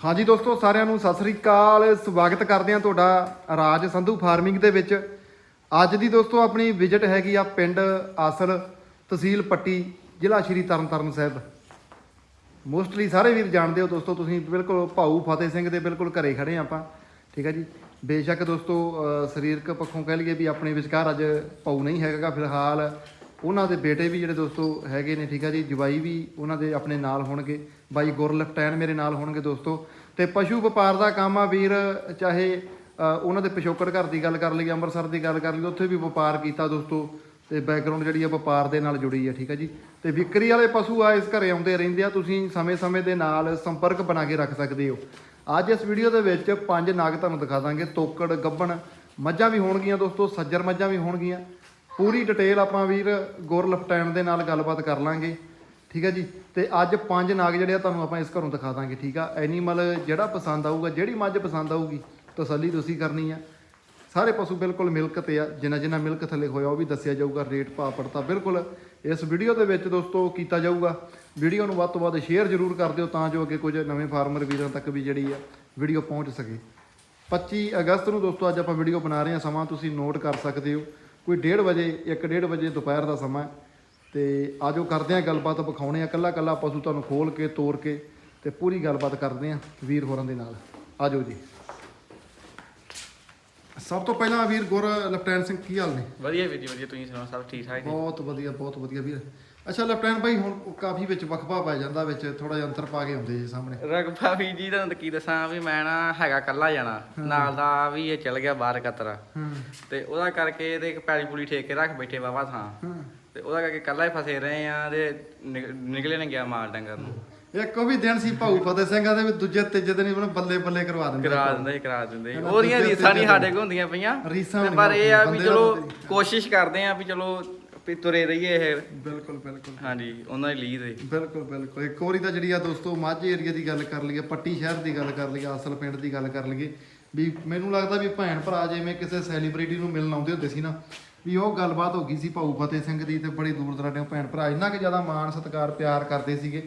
ਹਾਂਜੀ ਦੋਸਤੋ, ਸਾਰਿਆਂ ਨੂੰ ਸਤਿ ਸ੍ਰੀ ਅਕਾਲ। ਸਵਾਗਤ ਕਰਦੇ ਹਾਂ ਤੁਹਾਡਾ ਰਾਜ ਸੰਧੂ ਫਾਰਮਿੰਗ ਦੇ ਵਿੱਚ। ਅੱਜ ਦੀ ਦੋਸਤੋ, ਆਪਣੀ ਵਿਜ਼ਿਟ ਹੈਗੀ ਆ ਪਿੰਡ ਆਸਲ ਤਹਿਸੀਲ ਪੱਟੀ, ਜ਼ਿਲ੍ਹਾ ਸ਼੍ਰੀ ਤਰਨਤਾਰਨ ਸਾਹਿਬ। ਮੋਸਟਲੀ ਸਾਰੇ ਵੀਰ ਜਾਣਦੇ ਹੋ ਦੋਸਤੋ, ਤੁਸੀਂ ਬਿਲਕੁਲ ਭਾਊ ਫਤਿਹ ਸਿੰਘ ਦੇ ਬਿਲਕੁਲ ਘਰੇ ਖੜੇ ਹਾਂ ਆਪਾਂ। ਠੀਕ ਹੈ ਜੀ? ਬੇਸ਼ੱਕ ਦੋਸਤੋ ਸਰੀਰਕ ਪੱਖੋਂ ਕਹਿ ਲਈਏ ਵੀ ਆਪਣੇ ਵਿਚਕਾਰ ਅੱਜ ਭਾਊ ਨਹੀਂ ਹੈਗਾ ਫਿਲਹਾਲ। ਉਹਨਾਂ ਦੇ ਬੇਟੇ ਵੀ ਜਿਹੜੇ ਦੋਸਤੋ ਹੈਗੇ ਨੇ, ਠੀਕ ਆ ਜੀ? ਜਵਾਈ ਵੀ ਉਹਨਾਂ ਦੇ ਆਪਣੇ ਨਾਲ ਹੋਣਗੇ। ਬਾਈ ਗੁਰਲਫਟੈਨ ਮੇਰੇ ਨਾਲ ਹੋਣਗੇ ਦੋਸਤੋ। ਤੇ ਪਸ਼ੂ ਵਪਾਰ ਦਾ ਕੰਮ ਆ ਵੀਰ, ਚਾਹੇ ਉਹਨਾਂ ਦੇ ਪਿਛੋਕੜ ਘਰ ਦੀ ਗੱਲ ਕਰ ਲਈ ਅੰਮ੍ਰਿਤਸਰ ਦੀ ਗੱਲ ਕਰ ਲਈ ਉੱਥੇ ਵੀ ਵਪਾਰ ਕੀਤਾ ਦੋਸਤੋ। ਤੇ ਬੈਕਗ੍ਰਾਉਂਡ ਜਿਹੜੀ ਆ ਵਪਾਰ ਦੇ ਨਾਲ ਜੁੜੀ ਹੈ ਠੀਕ ਹੈ ਜੀ। ਤੇ ਵਿਕਰੀ ਵਾਲੇ ਪਸ਼ੂ ਆ, ਇਸ ਘਰੇ ਆਉਂਦੇ ਰਹਿੰਦੇ ਆ, ਤੁਸੀਂ ਸਮੇਂ-ਸਮੇਂ ਦੇ ਨਾਲ ਸੰਪਰਕ ਬਣਾ ਕੇ ਰੱਖ ਸਕਦੇ ਹੋ। ਅੱਜ ਇਸ ਵੀਡੀਓ ਦੇ ਵਿੱਚ ਪੰਜ ਨਾਗ ਤੁਹਾਨੂੰ ਦਿਖਾ ਦਾਂਗੇ, ਤੋਕੜ, ਗੱਬਣ, ਮੱਝਾਂ ਵੀ ਹੋਣਗੀਆਂ ਦੋਸਤੋ, ਸੱਜਰ ਮੱਝਾਂ ਵੀ ਹੋਣਗੀਆਂ। ਪੂਰੀ ਡਿਟੇਲ ਆਪਾਂ ਵੀਰ ਗੁਰ ਲਫਟੈਨ ਦੇ ਨਾਲ ਗੱਲਬਾਤ ਕਰ ਲਾਂਗੇ। ਠੀਕ ਹੈ ਜੀ? ਤੇ ਅੱਜ ਪੰਜ ਨਾਗ ਜਿਹੜੇ ਆ, ਤੁਹਾਨੂੰ ਆਪਾਂ ਇਸ ਘਰੋਂ ਦਿਖਾ ਦਾਂਗੇ, ਠੀਕ ਆ? ਐਨੀਮਲ ਜਿਹੜਾ ਪਸੰਦ ਆਊਗਾ, ਜਿਹੜੀ ਮੱਝ ਪਸੰਦ ਆਊਗੀ, ਤਸੱਲੀ ਤੁਸੀਂ ਕਰਨੀ ਆ। ਸਾਰੇ ਪਸ਼ੂ ਬਿਲਕੁਲ ਮਿਲਕ ਤੇ ਆ, ਜਿੰਨਾ ਜਿੰਨਾ ਮਿਲਕ ਥੱਲੇ ਹੋਇਆ, ਉਹ ਵੀ ਦੱਸਿਆ ਜਾਊਗਾ, ਰੇਟ, ਭਾਅ ਪੜਤਾ ਬਿਲਕੁਲ। ਇਸ ਵੀਡੀਓ ਦੇ ਵਿੱਚ ਦੋਸਤੋ ਕੀਤਾ ਜਾਊਗਾ। ਵੀਡੀਓ ਨੂੰ ਵੱਧ ਤੋਂ ਵੱਧ ਸ਼ੇਅਰ ਜ਼ਰੂਰ ਕਰ ਦਿਓ, ਤਾਂ ਜੋ ਅੱਗੇ ਕੁਝ ਨਵੇਂ ਫਾਰਮਰ ਵੀਰਾਂ ਤੱਕ ਵੀ ਜਿਹੜੀ ਆ, ਵੀਡੀਓ ਪਹੁੰਚ ਸਕੇ। 25 ਅਗਸਤ ਨੂੰ ਦੋਸਤੋ ਅੱਜ ਆਪਾਂ ਵੀਡੀਓ ਬਣਾ ਰਹੇ ਹਾਂ ਸਮਾਂ ਤੁਸੀਂ ਨੋਟ ਕਰ ਸਕਦੇ ਹੋ। ਕੋਈ 1:30 ਵਜੇ 1:30 ਵਜੇ ਦੁਪਹਿਰ ਦਾ ਸਮਾਂ ਹੈ। ਤੇ ਆਜੋ ਕਰਦੇ ਹਾਂ ਗੱਲਬਾਤ ਵਿਖਾਉਣੇ ਆ ਕੱਲਾ ਕੱਲਾ ਪਸ਼ੂ ਤੁਹਾਨੂੰ ਖੋਲ ਕੇ ਤੋੜ ਕੇ ਤੇ ਪੂਰੀ ਗੱਲਬਾਤ ਕਰਦੇ ਹਾਂ ਵੀਰ ਹੋਰਾਂ ਦੇ ਨਾਲ। ਆਜੋ ਜੀ। ਸਭ ਤੋਂ ਪਹਿਲਾਂ ਵੀਰ ਗੁਰ ਲਫਟੈਨ ਸਿੰਘ ਕੀ ਹਾਲ ਨੇ? ਵਧੀਆ ਵੀਰ ਜੀ ਵਧੀਆ। ਤੁਸੀਂ ਸੁਣਾਓ ਸਭ ਠੀਕ ਠਾਕ ਜੀ? ਬਹੁਤ ਵਧੀਆ ਬਹੁਤ ਵਧੀਆ ਵੀਰ। ਅੱਛਾ ਲਫਟੈਨ ਭਾਈ ਹੁਣ ਕਾਫੀ ਵਿੱਚ ਵਕਫਾ ਪੈ ਜਾਂਦਾ ਵਿੱਚ ਥੋੜਾ ਜਿਹਾ ਅੰਤਰ ਪਾ ਕੇ ਆਉਂਦੇ ਜੀ ਸਾਹਮਣੇ। ਰਗਬਾ ਵੀ ਜੀ ਤੁਹਾਨੂੰ ਕੀ ਦੱਸਾਂ ਵੀ ਮੈਂ ਨਾ ਹੈਗਾ ਕੱਲਾ ਜਾਣਾ। ਨਾਲ ਦਾ ਵੀ ਇਹ ਚਲ ਗਿਆ ਬਾਹਰ ਕਤਰਾ ਤੇ ਉਹਦਾ ਕਰਕੇ ਤੇ ਇੱਕ ਪੈਲੀ ਪੂਲੀ ਠੇਕ ਕੇ ਰੱਖ ਬੈਠੇ ਵਾਵਾ ਥਾਂ। ਤੇ ਉਹਦਾ ਕਰਕੇ ਕੱਲਾ ਹੀ ਫਸੇ ਰਹੇ ਆ ਤੇ ਨਿਕ- ਨਿਕਲੇ ਨਾ ਗਿਆ ਮਾਲ ਡੰਗਰ ਨੂੰ। ਇੱਕ ਉਹ ਵੀ ਦਿਨ ਸੀ ਭਾਊ ਫਤਿਹ ਸਿੰਘਾਂ ਦੇ ਵੀ ਦੂਜੇ ਤੀਜੇ ਦਿਨ ਹੀ ਉਹਨੂੰ ਬੱਲੇ ਬੱਲੇ ਕਰਵਾ ਦਿੰਦੇ ਕਰਾ ਦਿੰਦੇ ਸੀ, ਕਰਾ ਦਿੰਦੇ ਸੀ। ਉਹਦੀਆਂ ਦੂਜੇ ਰੀਸਾਂ ਨਹੀਂ ਸਾਡੇ ਕੋਲ ਹੁੰਦੀਆਂ ਪਈਆਂ। ਰੀਸਾਂ ਤੇ ਪਰ ਇਹ ਆ ਵੀ ਬੰਦੇ ਚਲੋ ਕੋਸ਼ਿਸ਼ ਕਰਦੇ ਆ ਵੀ ਚਲੋ ਵੀ ਤੁਰੇ ਰਹੀਏ ਇਹ। ਬਿਲਕੁਲ ਬਿਲਕੁਲ। ਹਾਂਜੀ ਉਹਨਾਂ ਦੀ ਲੀਡ ਦੇ ਬਿਲਕੁਲ ਬਿਲਕੁਲ। ਇੱਕ ਵਾਰੀ ਤਾਂ ਜਿਹੜੀ ਆ ਦੋਸਤੋ ਮਾਝੇ ਏਰੀਆ ਦੀ ਗੱਲ ਕਰ ਲਈਏ ਪੱਟੀ ਸ਼ਹਿਰ ਦੀ ਗੱਲ ਕਰ ਲਈਏ ਅਸਲ ਪਿੰਡ ਦੀ ਗੱਲ ਕਰ ਲਈਏ ਵੀ ਮੈਨੂੰ ਲੱਗਦਾ ਵੀ ਭੈਣ ਭਰਾ ਜਿਵੇਂ ਕਿਸੇ ਸੈਲੀਬ੍ਰਿਟੀ ਨੂੰ ਮਿਲਣ ਆਉਂਦੇ ਹੁੰਦੇ ਸੀ ਨਾ ਵੀ ਉਹ ਗੱਲਬਾਤ ਹੋ ਗਈ ਸੀ ਭਾਊ ਫਤਿਹ ਸਿੰਘ ਦੀ ਤੇ ਬੜੀ ਦੂਰ ਦਰਾਡੇ ਭੈਣ ਭਰਾ ਇੰਨਾ ਕਿ ਜ਼ਿਆਦਾ ਮਾਣ ਸਤਿਕਾਰ ਪਿਆਰ ਕਰਦੇ ਸੀਗੇ।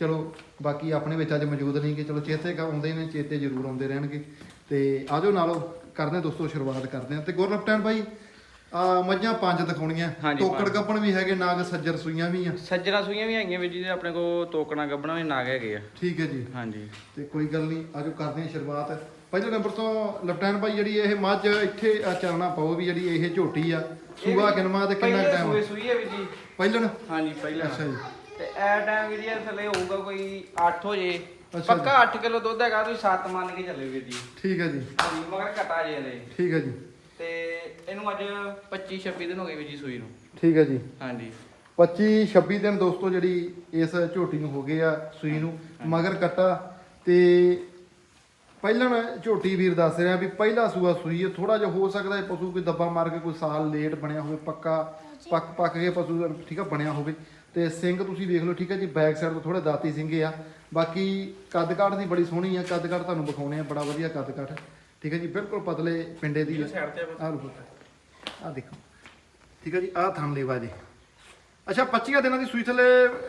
ਚਲੋ ਬਾਕੀ ਆਪਣੇ ਵਿੱਚ ਅੱਜ ਮੌਜੂਦ ਨਹੀਂ ਕਿ ਚਲੋ ਚੇਤੇ ਆਉਂਦੇ ਨੇ ਚੇਤੇ ਜ਼ਰੂਰ ਆਉਂਦੇ ਰਹਿਣਗੇ। ਤੇ ਆਜੋ ਨਾਲੋਂ ਕਰਦੇ ਦੋਸਤੋ ਸ਼ੁਰੂਆਤ ਕਰਦੇ ਹਾਂ। ਤੇ ਗੁਰਲਫਟੈਨ ਭਾਈ ਆ ਮੱਝਾਂ ਪੰਜ ਦਿਖਾਉਣੀਆਂ। ਟੋਕੜ ਗੱਪਣ ਵੀ ਹੈਗੇ ਨਾਗ ਸੱਜਰ ਸੂਈਆਂ ਵੀ ਆ। ਸੱਜਣਾ ਸੂਈਆਂ ਵੀ ਹੈਗੀਆਂ ਵੀਰ ਜੀ ਤੇ ਆਪਣੇ ਕੋਲ ਤੋਕਣਾ ਗੱਬਣਾ ਵੀ ਨਾਗ ਹੈਗੇ ਆ। ਠੀਕ ਹੈ ਜੀ। ਹਾਂਜੀ। ਤੇ ਕੋਈ ਗੱਲ ਨਹੀਂ ਆਜੋ ਕਰਦੇ ਹਾਂ ਸ਼ੁਰੂਆਤ। ਪਹਿਲੇ ਨੰਬਰ ਤੋਂ ਲੈਫਟੈਨੈਂਟ ਭਾਈ ਜਿਹੜੀ ਇਹ ਮੱਝ ਇੱਥੇ ਆ ਚਾਲਣਾ ਪਾਓ ਵੀ ਜਿਹੜੀ ਇਹ ਝੋਟੀ ਆ। ਸੂਆ ਕਿਨਮਾ ਤੇ ਕਿੰਨਾ ਪਹਿਲੇ ਟਾਈਮ ਸੂਏ ਸੂਈ ਹੈ ਵੀਰ ਜੀ। ਪਹਿਲਣ? ਹਾਂਜੀ ਪਹਿਲਾਂ ਅੱਛਾ ਜੀ। ਤੇ ਐ ਟਾਈਮ ਜੀ ਇਹਦੇ ਥੱਲੇ ਹੋਊਗਾ ਕੋਈ 8 ਹੋ ਜੇ। ਅੱਛਾ ਪੱਕਾ 8 ਕਿਲੋ ਦੁੱਧ ਹੈਗਾ ਤੁਸੀਂ 7 ਮੰਨ ਕੇ ਚੱਲੇ ਵੀਰ ਜੀ। ਠੀਕ ਹੈ ਜੀ। ਹਾਂਜੀ ਮਗਰ ਘਟਾ ਜੇ ਇਹਦੇ ਠੀਕ ਹੈ ਜੀ। ਤੇ ਇਹਨੂੰ ਅੱਜ 25 26 ਦਿਨ ਹੋ ਗਏ ਵੀਰ ਜੀ ਸੂਈ ਨੂੰ। ਠੀਕ ਹੈ ਜੀ। ਹਾਂਜੀ। 25 26 ਦਿਨ ਦੋਸਤੋ ਜਿਹੜੀ ਇਸ ਝੋਟੀ ਨੂੰ ਹੋ ਗਏ ਆ ਸੂਈ ਨੂੰ। ਮਗਰ ਕੱਟਾ ਤੇ ਪਹਿਲਣ ਝੋਟੀ ਵੀਰ ਦੱਸ ਰਿਹਾ ਵੀ ਪਹਿਲਾ ਸੂਆ ਸੂਈ ਹੈ ਥੋੜਾ ਜਿਹਾ ਹੋ ਸਕਦਾ ਹੈ ਪਸ਼ੂ ਕੋਈ ਦੱਬਾ ਮਾਰ ਕੇ ਕੋਈ ਸਾਲ ਲੇਟ ਬਣਿਆ ਹੋਵੇ ਪੱਕਾ ਪੱਕ ਪੱਕ ਕੇ ਪਸ਼ੂ ਠੀਕ ਆ ਬਣਿਆ ਹੋਵੇ। ਤੇ ਸਿੰਘ ਤੁਸੀਂ ਵੇਖ ਲਓ ਠੀਕ ਹੈ ਜੀ ਬੈਕ ਸਾਈਡ ਤੋਂ ਥੋੜੇ ਦਾਤੀ ਸਿੰਘੇ ਆ। ਬਾਕੀ ਕੱਦ ਕਾਠ ਦੀ ਬੜੀ ਸੋਹਣੀ ਆ ਕੱਦ ਕਾਠ ਤੁਹਾਨੂੰ ਵਿਖਾਉਣੇ ਆ ਬੜਾ ਵਧੀਆ ਕੱਦ ਕਾਠ ਠੀਕ ਹੈ ਜੀ ਬਿਲਕੁਲ ਪਤਲੇ ਪਿੰਡੇ ਦੀ ਆ ਲਓ ਆ ਦੇਖੋ। ਠੀਕ ਹੈ ਜੀ ਆਹ ਥਣ ਲੇਵਾ ਜੀ। ਅੱਛਾ 25 ਦਿਨਾਂ ਦੀ ਸੂਈ ਥੱਲੇ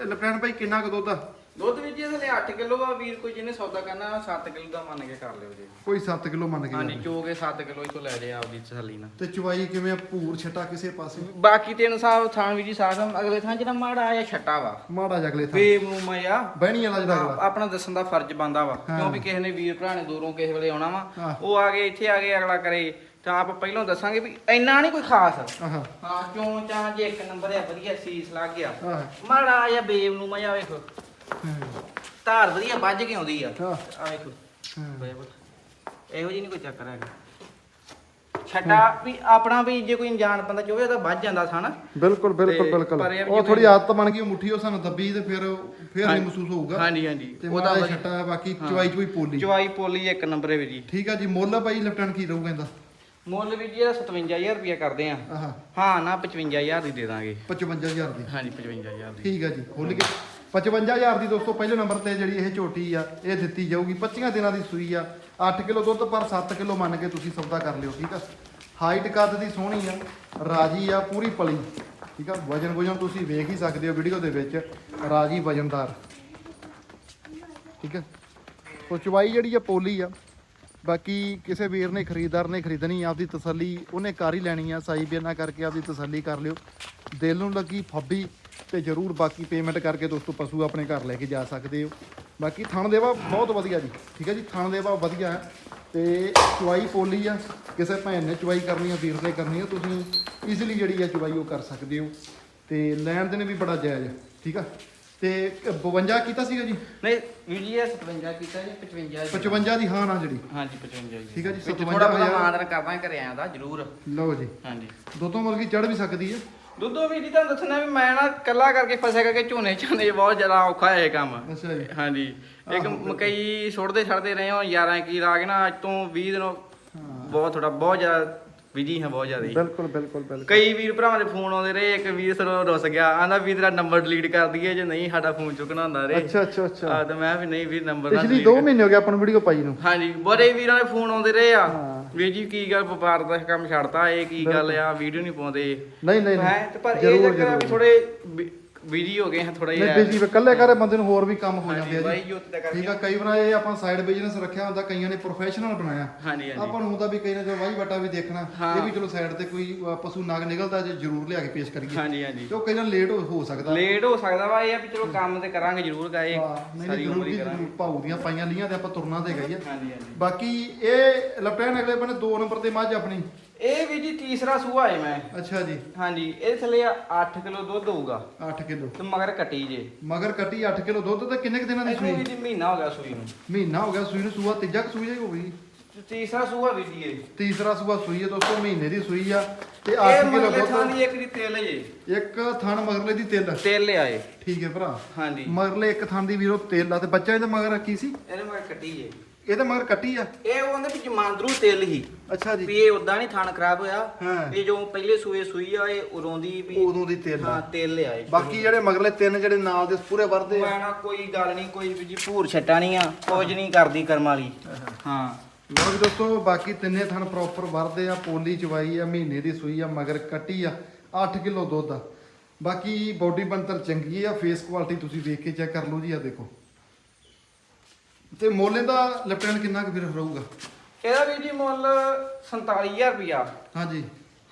ਲਪਟੈਨ ਭਾਈ ਕਿੰਨਾ ਕੁ ਦੁੱਧ ਆ? ਦੁੱਧ ਵੀਰ ਜੀ ਇਹਦੇ ਥੱਲੇ 8 ਕਿਲੋ ਆ ਵੀਰ ਕੋਈ ਜਿਹਨੇ ਸੌਦਾ ਕਰਨਾ 7 ਕਿਲੋ ਦਾ ਮੰਨ ਕੇ ਕਰ ਲਿਓ ਜੀ। ਕੋਈ 7 ਕਿਲੋ ਮੰਨ ਕੇ ਹਾਂਜੀ। ਚੋ ਕੇ 7 ਕਿਲੋ ਇਥੋਂ ਲੈ ਜੇ ਆਪਦੀ ਤਸੱਲੀ ਨਾਲ। ਤੇ ਚਵਾਈ ਕਿਵੇਂ ਆ? ਭੂਰ ਛਟਾ ਕਿਸੇ ਪਾਸੇ? ਬਾਕੀ ਤੇ ਅਨਸਾਰ ਥਾਂ ਵੀਰ ਜੀ ਸਾਥ ਅਗਲੇ ਥਾਂ ਜਿਹੜਾ ਮਾੜਾ ਆਇਆ ਛੱਟਾ ਵਾ। ਮਾੜਾ ਜਗਲੇ ਥਾਂ। ਵੇ ਮੂੰਹ ਆ ਬਹਿਣੀ ਵਾਲਾ ਜਿਹੜਾ ਅਗਲਾ। ਆਪਣਾ ਦੱਸਣ ਦਾ ਫਰਜ਼ ਬੰਦਾ ਵਾ ਹਾਂ। ਕਿਉਂ ਵੀ ਕਿਸੇ ਨੇ ਵੀਰ ਭਰਾ ਨੇ ਦੂਰੋਂ ਕਿਸੇ ਵੇਲੇ ਆਉਣਾ ਵਾ ਹਾਂ। ਉਹ ਆ ਕੇ ਇੱਥੇ ਆ ਕੇ ਅਗਲਾ ਕਰੇ। ਤਾਂ ਆਪ ਪਹਿਲਾਂ ਦੱਸਾਂਗੇ ਵੀ ਇੰਨਾ ਨਹੀਂ ਕੋਈ ਖਾਸ। ਆਹਾ। ਹਾਂ ਕਿਉਂ ਚਾਹ ਜੇ ਇੱਕ ਨੰਬਰ ਆ ਵਧੀਆ ਸੀਸ ਲੱਗ ਗਿਆ। ਆਹ ਮਾੜਾ ਆ ਬੇਬ ਨੂੰ ਮਜ਼ਾ ਵੇਖੋ। ਧਾਰ ਵਧੀਆ ਵੱਜ ਕੇ ਆਉਂਦੀ ਆ। ਹਾਂ ਆ ਵੇਖੋ। ਹੂੰ। ਬੇਬ ਇਹੋ ਜੀ ਨਹੀਂ ਕੋਈ ਚੱਕਰ ਹੈਗਾ। ਛੱਡਾ ਵੀ ਆਪਣਾ ਵੀ ਜੇ ਕੋਈ ਅਣਜਾਣ ਬੰਦਾ ਚਾਹਵੇ ਤਾਂ ਵੱਜ ਜਾਂਦਾ ਸਨ ਬਿਲਕੁਲ ਬਿਲਕੁਲ ਤੇ ਬਿਲਕੁਲ ਪਰ ਇਹ ਵੀ ਉਹ ਜਿਵੇਂ- ਥੋੜੀ ਆਦਤ ਬਣ ਗਈ ਉਹ ਮੁੱਠੀ ਉਹ ਸਾਨੂੰ ਦੱਬੀ ਤੇ ਫਿਰ ਫਿਰ ਨਹੀਂ ਮਹਿਸੂਸ ਹੋਊਗਾ। ਹਾਂਜੀ ਹਾਂਜੀ। ਤੇ ਉਹਦਾ ਵਧੀਆ- ਛਟਾ ਬਾਕੀ ਹਾਂ। ਚਵਾਈ ਚਵਾਈ ਪੋਲੀ। ਚਵਾਈ ਪੋਲੀ ਇੱਕ ਨੰਬਰ ਹੈ ਵੀ ਜੀ। ਠੀਕ ਆ ਜੀ ਮੁੱਲ ਭਾਈ ਲਪਟਣ ਕੀ ਰਹੂਗਾ ਇਹਦਾ? ਮੁੱਲ ਵੀ ਜੀ ਇਹਦਾ 57000 ਰੁਪਇਆ ਕਰਦੇ ਆ। ਆਹਾ। ਹਾਂ ਨਾ 55000 ਦੀ ਦੇ ਦਾਂਗੇ। 55000 ਦੀ। ਹਾਂਜੀ 55000 ਦੀ। ਠੀਕ ਆ ਜੀ ਖੁੱਲ ਕੇ। 55000 ਦੀ ਦੋਸਤੋ, ਪਹਿਲੇ ਨੰਬਰ ਤੇ ਜਿਹੜੀ ਇਹ ਝੋਟੀ ਆ, ਇਹ ਦਿੱਤੀ ਜਾਊਗੀ। 25 ਦਿਨਾਂ ਦੀ ਸੂਈ ਆ। 8 ਕਿਲੋ ਦੁੱਧ ਪਰ 7 ਕਿਲੋ ਮੰਨ ਕੇ ਤੁਸੀਂ ਸੌਦਾ ਕਰ ਲਿਓ, ਠੀਕ ਆ? ਹਾਈਟ ਕੱਦ ਦੀ ਸੋਹਣੀ ਆ, ਰਾਜੀ ਆ, ਪੂਰੀ ਪਲੀ, ਠੀਕ ਆ? ਵਜਨ ਵਜਨ ਤੁਸੀਂ ਵੇਖ ਹੀ ਸਕਦੇ ਹੋ ਵੀਡੀਓ ਦੇ ਵਿੱਚ, ਰਾਜੀ ਵਜਨਦਾਰ, ਠੀਕ ਆ? ਸੋ ਚਵਾਈ ਜਿਹੜੀ ਆ, ਪੋਲੀ ਆ। ਬਾਕੀ ਕਿਸੇ ਵੀਰ ਨੇ ਖਰੀਦਦਾਰ ਨੇ ਖਰੀਦਣੀ ਆਪਦੀ ਤਸੱਲੀ ਉਹਨੇ ਕਰ ਹੀ ਲੈਣੀ ਆ, ਸਾਈ ਬੇਨਾ ਕਰਕੇ ਆਪਦੀ ਤਸੱਲੀ ਕਰ ਲਿਓ। ਦਿਲ ਨੂੰ ਲੱਗੀ ਫੱਬੀ ਤੇ ਜਰੂਰ ਬਾਕੀ ਪੇਮੈਂਟ ਕਰਕੇ ਦੋਸਤੋ ਪਸ਼ੂ ਆਪਣੇ ਘਰ ਲੈ ਕੇ ਜਾ ਸਕਦੇ ਹੋ। ਬਾਕੀ ਥਣ ਦੇਵਾ ਬਹੁਤ ਵਧੀਆ ਜੀ ਠੀਕ ਹੈ ਜੀ? ਥਣ ਦੇਵਾ ਵਧੀਆ ਹੈ। ਤੇ ਚਵਾਈ ਪੋਲੀ ਆ ਕਿਸੇ ਭੈਣ ਨੇ ਚਵਾਈ ਕਰਨੀ ਆ ਵੀਰ ਨੇ ਕਰਨੀ ਆ ਤੁਸੀਂ ਈਜ਼ੀਲੀ ਜਿਹੜੀ ਆ ਚਵਾਈ ਉਹ ਕਰ ਸਕਦੇ ਹੋ। ਤੇ ਲੈਣ ਦੇਣ ਵੀ ਬੜਾ ਜਾਇਜ਼ ਆ, ਠੀਕ ਆ? ਤੇ 52 ਕੀਤਾ ਸੀਗਾ ਜੀ? ਨਹੀਂ ਵੀਰ ਜੀ ਇਹ 57 ਕੀਤਾ ਜੀ 55 ਜੀ। 55 ਦੀ ਹਾਂ ਨਾ ਜਿਹੜੀ। ਹਾਂਜੀ 55 ਜੀ। ਠੀਕ ਹੈ ਜੀ, ਵਿੱਚ 57 ਥੋੜਾ। ਮਾਨਦਾਨ ਕਰਦਾ ਘਰੇ ਆਇਆ ਦਾ ਜ਼ਰੂਰ। ਲਓ ਜੀ। ਹਾਂਜੀ। ਦੁੱਧੋਂ ਮੁਰਗੀ ਚੜ ਵੀ ਸਕਦੀ ਹੈ ਦੁੱਧੋ ਵੀ ਜੀ ਤੁਹਾਨੂੰ ਦੱਸਣਾ ਵੀ ਮੈਂ ਨਾ ਕੱਲਾ ਕਰਕੇ ਫਸਿਆ ਕਰਕੇ ਝੋਨੇ ਝਾਨੇ 'ਚ ਬਹੁਤ ਜ਼ਿਆਦਾ ਔਖਾ ਹੈ ਇਹ ਕੰਮ। ਅੱਛਾ ਜੀ। ਹਾਂਜੀ। ਇੱਕ। ਮਕਈ ਛੋੜਦੇ ਛੱਡਦੇ ਰਹੇ ਹਾਂ 11 ਕੀ ਲਾ ਕੇ ਨਾ ਅੱਜ ਤੋਂ 20 ਦਿਨੋਂ ਬਹੁਤ ਥੋੜਾ ਬਹੁਤ ਜ਼ਿਆਦਾ ਬਿਜ਼ੀ ਹਾਂ ਬਹੁਤ ਜ਼ਿਆਦਾ। ਬਿਲਕੁਲ ਬਿਲਕੁਲ ਬਿਲਕੁਲ। ਕਈ ਵੀਰ ਭਰਾਵਾਂ ਦੇ ਫੋਨ ਆਉਂਦੇ ਰਹੇ ਇੱਕ ਵੀਰ ਸਰੋਂ ਰੁੱਸ ਗਿਆ ਆਂਦਾ ਵੀ ਤੇਰਾ ਨੰਬਰ ਡਿਲੀਟ ਕਰ ਦਈਏ ਜੇ ਨਹੀਂ ਸਾਡਾ ਫੋਨ ਚੁੱਕਣਾ ਹੁੰਦਾ ਰੇ ਅੱਛਾ ਅੱਛਾ ਅੱਛਾ। ਆ ਤਾਂ ਮੈਂ ਵੀ ਨਹੀਂ ਵੀਰ ਨੰਬਰ ਨਾ ਪਿਛਲੀ delete 2 ਮਹੀਨੇ ਹੋ ਗਏ ਆਪਾਂ ਨੂੰ ਵੀਡੀਓ ਪਾਈ ਨੂੰ। ਹਾਂਜੀ ਬੜੇ ਵੀਰਾਂ ਦੇ ਫੋਨ ਆਉਂਦੇ ਰਹੇ ਆ। ਵੀਰ ਜੀ ਕੀ ਗੱਲ ਵਪਾਰ ਦਾ ਕੰਮ ਛੱਡਤਾ ਇਹ ਕੀ ਗੱਲ ਆ ਵੀਡੀਓ ਨਹੀਂ ਪਾਉਂਦੇ ਨਹੀਂ ਨਹੀਂ ਹੈ ਨਹੀਂ ਤੇ ਪਰ ਇਹ ਜ਼ਰੂਰ, ਚੱਕਰ ਆ ਵੀ। ਥੋੜੇ ਬਿਜ਼ੀ ਹੋ ਗਏ ਹਾਂ ਥੋੜਾ ਨਹੀਂ ਜਿਹਾ। ਬਿਜ਼ੀ ਇਕੱਲੇ ਕਰੇ ਬੰਦੇ ਨੂੰ ਹੋਰ ਵੀ ਕੰਮ ਹੋ ਜਾਂਦੇ ਆ ਜੀ। ਠੀਕ ਆ ਕਈ ਵਾਰ ਇਹ ਆਪਾਂ ਸਾਈਡ ਬਿਜ਼ਨਸ ਰੱਖਿਆ ਹੁੰਦਾ ਕਈਆਂ ਨੇ ਪ੍ਰੋਫੈਸ਼ਨਲ ਬਣਾਇਆ। ਹਾਂਜੀ ਹਾਂਜੀ। ਆਪਾਂ ਨੂੰ ਹੁੰਦਾ ਵੀ ਕਈ ਨੇ ਜੋ ਵਾਈ ਬਟਾ ਵੀ ਦੇਖਣਾ। ਇਹ ਵੀ ਚਲੋ ਸਾਈਡ ਤੇ ਕੋਈ ਪਸ਼ੂ ਨਗ ਨਿਕਲਦਾ ਜੇ ਜ਼ਰੂਰ ਲਿਆ ਕੇ ਪੇਸ਼ ਕਰੀਏ। ਹਾਂਜੀ ਹਾਂਜੀ। ਕਿਉਂ ਕਈ ਨਾਲ ਲੇਟ ਹੋ ਸਕਦਾ। ਲੇਟ ਹੋ ਸਕਦਾ ਵਾ ਇਹ ਆ ਵੀ ਚਲੋ ਕੰਮ ਤੇ ਕਰਾਂਗੇ ਜ਼ਰੂਰ ਗਾਏ ਨਹੀਂ ਸਾਰੀ ਨਹੀਂ ਉਮਰ ਹੀ ਕਰਾਂਗੇ। ਭਾਊ ਦੀਆਂ ਪਾਈਆਂ ਲੀਆਂ ਤੇ ਆਪਾਂ ਤੁਰਨਾ ਤੇ ਗਈ ਆ। ਹਾਂਜੀ ਹਾਂਜੀ। ਬਾਕੀ ਇਹ ਲਪਟਿਆਣ ਅਗਲੇ ਬੰਨੇ 2 ਨੰਬਰ ਤੇ ਮੱਝ ਆਪਣੀ। ਇਹ ਵੀ ਜੀ ਤੀਸਰਾ ਸੂਆ ਹੈ ਮੈਂ। ਅੱਛਾ ਜੀ। ਹਾਂਜੀ ਇਹ ਥੱਲੇ 8 ਕਿਲੋ ਦੁੱਧ ਹੋਊਗਾ। 8 ਕਿਲੋ। ਤੇ ਮਗਰ ਕੱਟੀ ਜੇ। ਮਗਰ ਕੱਟੀ 8 ਕਿਲੋ ਦੁੱਧ ਤੇ ਕਿੰਨੇ ਕੁ ਦਿਨਾਂ ਦੀ ਇਹਨੂੰ ਵੀ ਸੂਈ ਜੀ ਮਹੀਨਾ ਹੋ ਗਿਆ ਸੂਈ ਨੂੰ। ਮਹੀਨਾ ਹੋ ਗਿਆ ਸੂਈ ਨੂੰ ਸੂਆ ਤੀਜਾ ਕੁ ਸੂਈ ਹੋ ਗਈ ਤੀਸਰਾ ਸੂਆ ਵੀ ਜੀ ਇਹ। ਤੀਸਰਾ ਸੂਆ ਸੂਈ ਹੈ ਦੋਸਤੋ ਮਹੀਨੇ ਦੀ ਸੂਈ ਆ। ਤੇ ਇਹ 8 ਕਿਲੋ ਮਗਰਲੇ ਥਾਂ ਦੁੱਧ ਦੀ ਇੱਕ ਦੀ ਤੇਲ ਜੇ ਇੱਕ ਥਣ ਮਗਰਲੇ ਦੀ ਤਿੱਲ। ਤੇਲ ਲਿਆਏ ਠੀਕ ਹੈ ਭਰਾ। ਹਾਂਜੀ। ਮਗਰਲੇ ਇੱਕ ਥਣ ਦੀ ਵੀਰੋ ਤਿੱਲ ਆ। ਤੇ ਬੱਚਾ ਇਹਦੇ ਮਗਰ ਕੀ ਸੀ? ਇਹਨੇ ਮਗਰ ਕੱਟੀ ਜੇ ਇਹਦੇ ਮਗਰ ਕੱਟੀ ਆ? ਇਹ ਉਹਦੇ ਵਿੱਚ ਜਮਾਂਦਰੂ ਤੇਲ ਹੀ। ਅੱਛਾ ਵੀ ਜੀ ਇਹ ਉਦਾਂ ਨਹੀਂ ਥਾਣ ਖਰਾਬ ਹੋਇਆ। ਹਾਂ। ਇਹ ਜੋ ਪਹਿਲੇ ਸੂਏ ਸੂਈ ਆ ਇਹ ਦੀ ਵੀ ਉਦੋਂ ਦੀ ਤਿੱਲ ਹਾਂ ਆ ਤੇਲ ਲਿਆਏ ਬਾਕੀ ਜਿਹੜੇ ਮਗਰਲੇ ਤਿੰਨ ਜਿਹੜੇ ਨਾਲ ਦੇ ਪੂਰੇ ਵਰਦੇ ਆ। ਮੈਂ ਨਾ ਕੋਈ ਗੱਲ ਨਹੀਂ ਕੋਈ ਵੀ ਜੀ ਭੂਰ ਛੱਟਾ ਨਹੀਂ ਆ ਕੁਝ ਨਹੀਂ ਕਰਦੀ ਕਰਮ ਵਾਲੀ। ਹਾਂ। ਲੋ ਵੀ ਦੋਸਤੋ ਬਾਕੀ ਤਿੰਨੇ ਥਣ ਪ੍ਰੋਪਰ ਵਰਦੇ ਆ ਪੋਲੀ ਚਵਾਈ ਆ ਮਹੀਨੇ ਦੀ ਸੂਈ ਆ ਮਗਰ ਕੱਟੀ ਆ 8 ਕਿਲੋ ਦੁੱਧ ਆ। ਬਾਕੀ ਬੋਡੀ ਬਣਤਰ ਚੰਗੀ ਆ ਫੇਸ ਕੁਆਲਿਟੀ ਤੁਸੀਂ ਵੇਖ ਕੇ ਚੈੱਕ ਕਰ ਲਓ ਜੀ ਆ ਦੇਖੋ। ਤੇ ਮੋਲੇ ਦਾ ਲੈਫਟੀਨੈਂਟ ਕਿੰਨਾ ਕੁ ਫਿਰ ਰਹੂਗਾ? ਇਹਦਾ ਵੀ ਜੀ ਮੁੱਲ 47000 ਰੁਪਿਆ ਹਾਂਜੀ।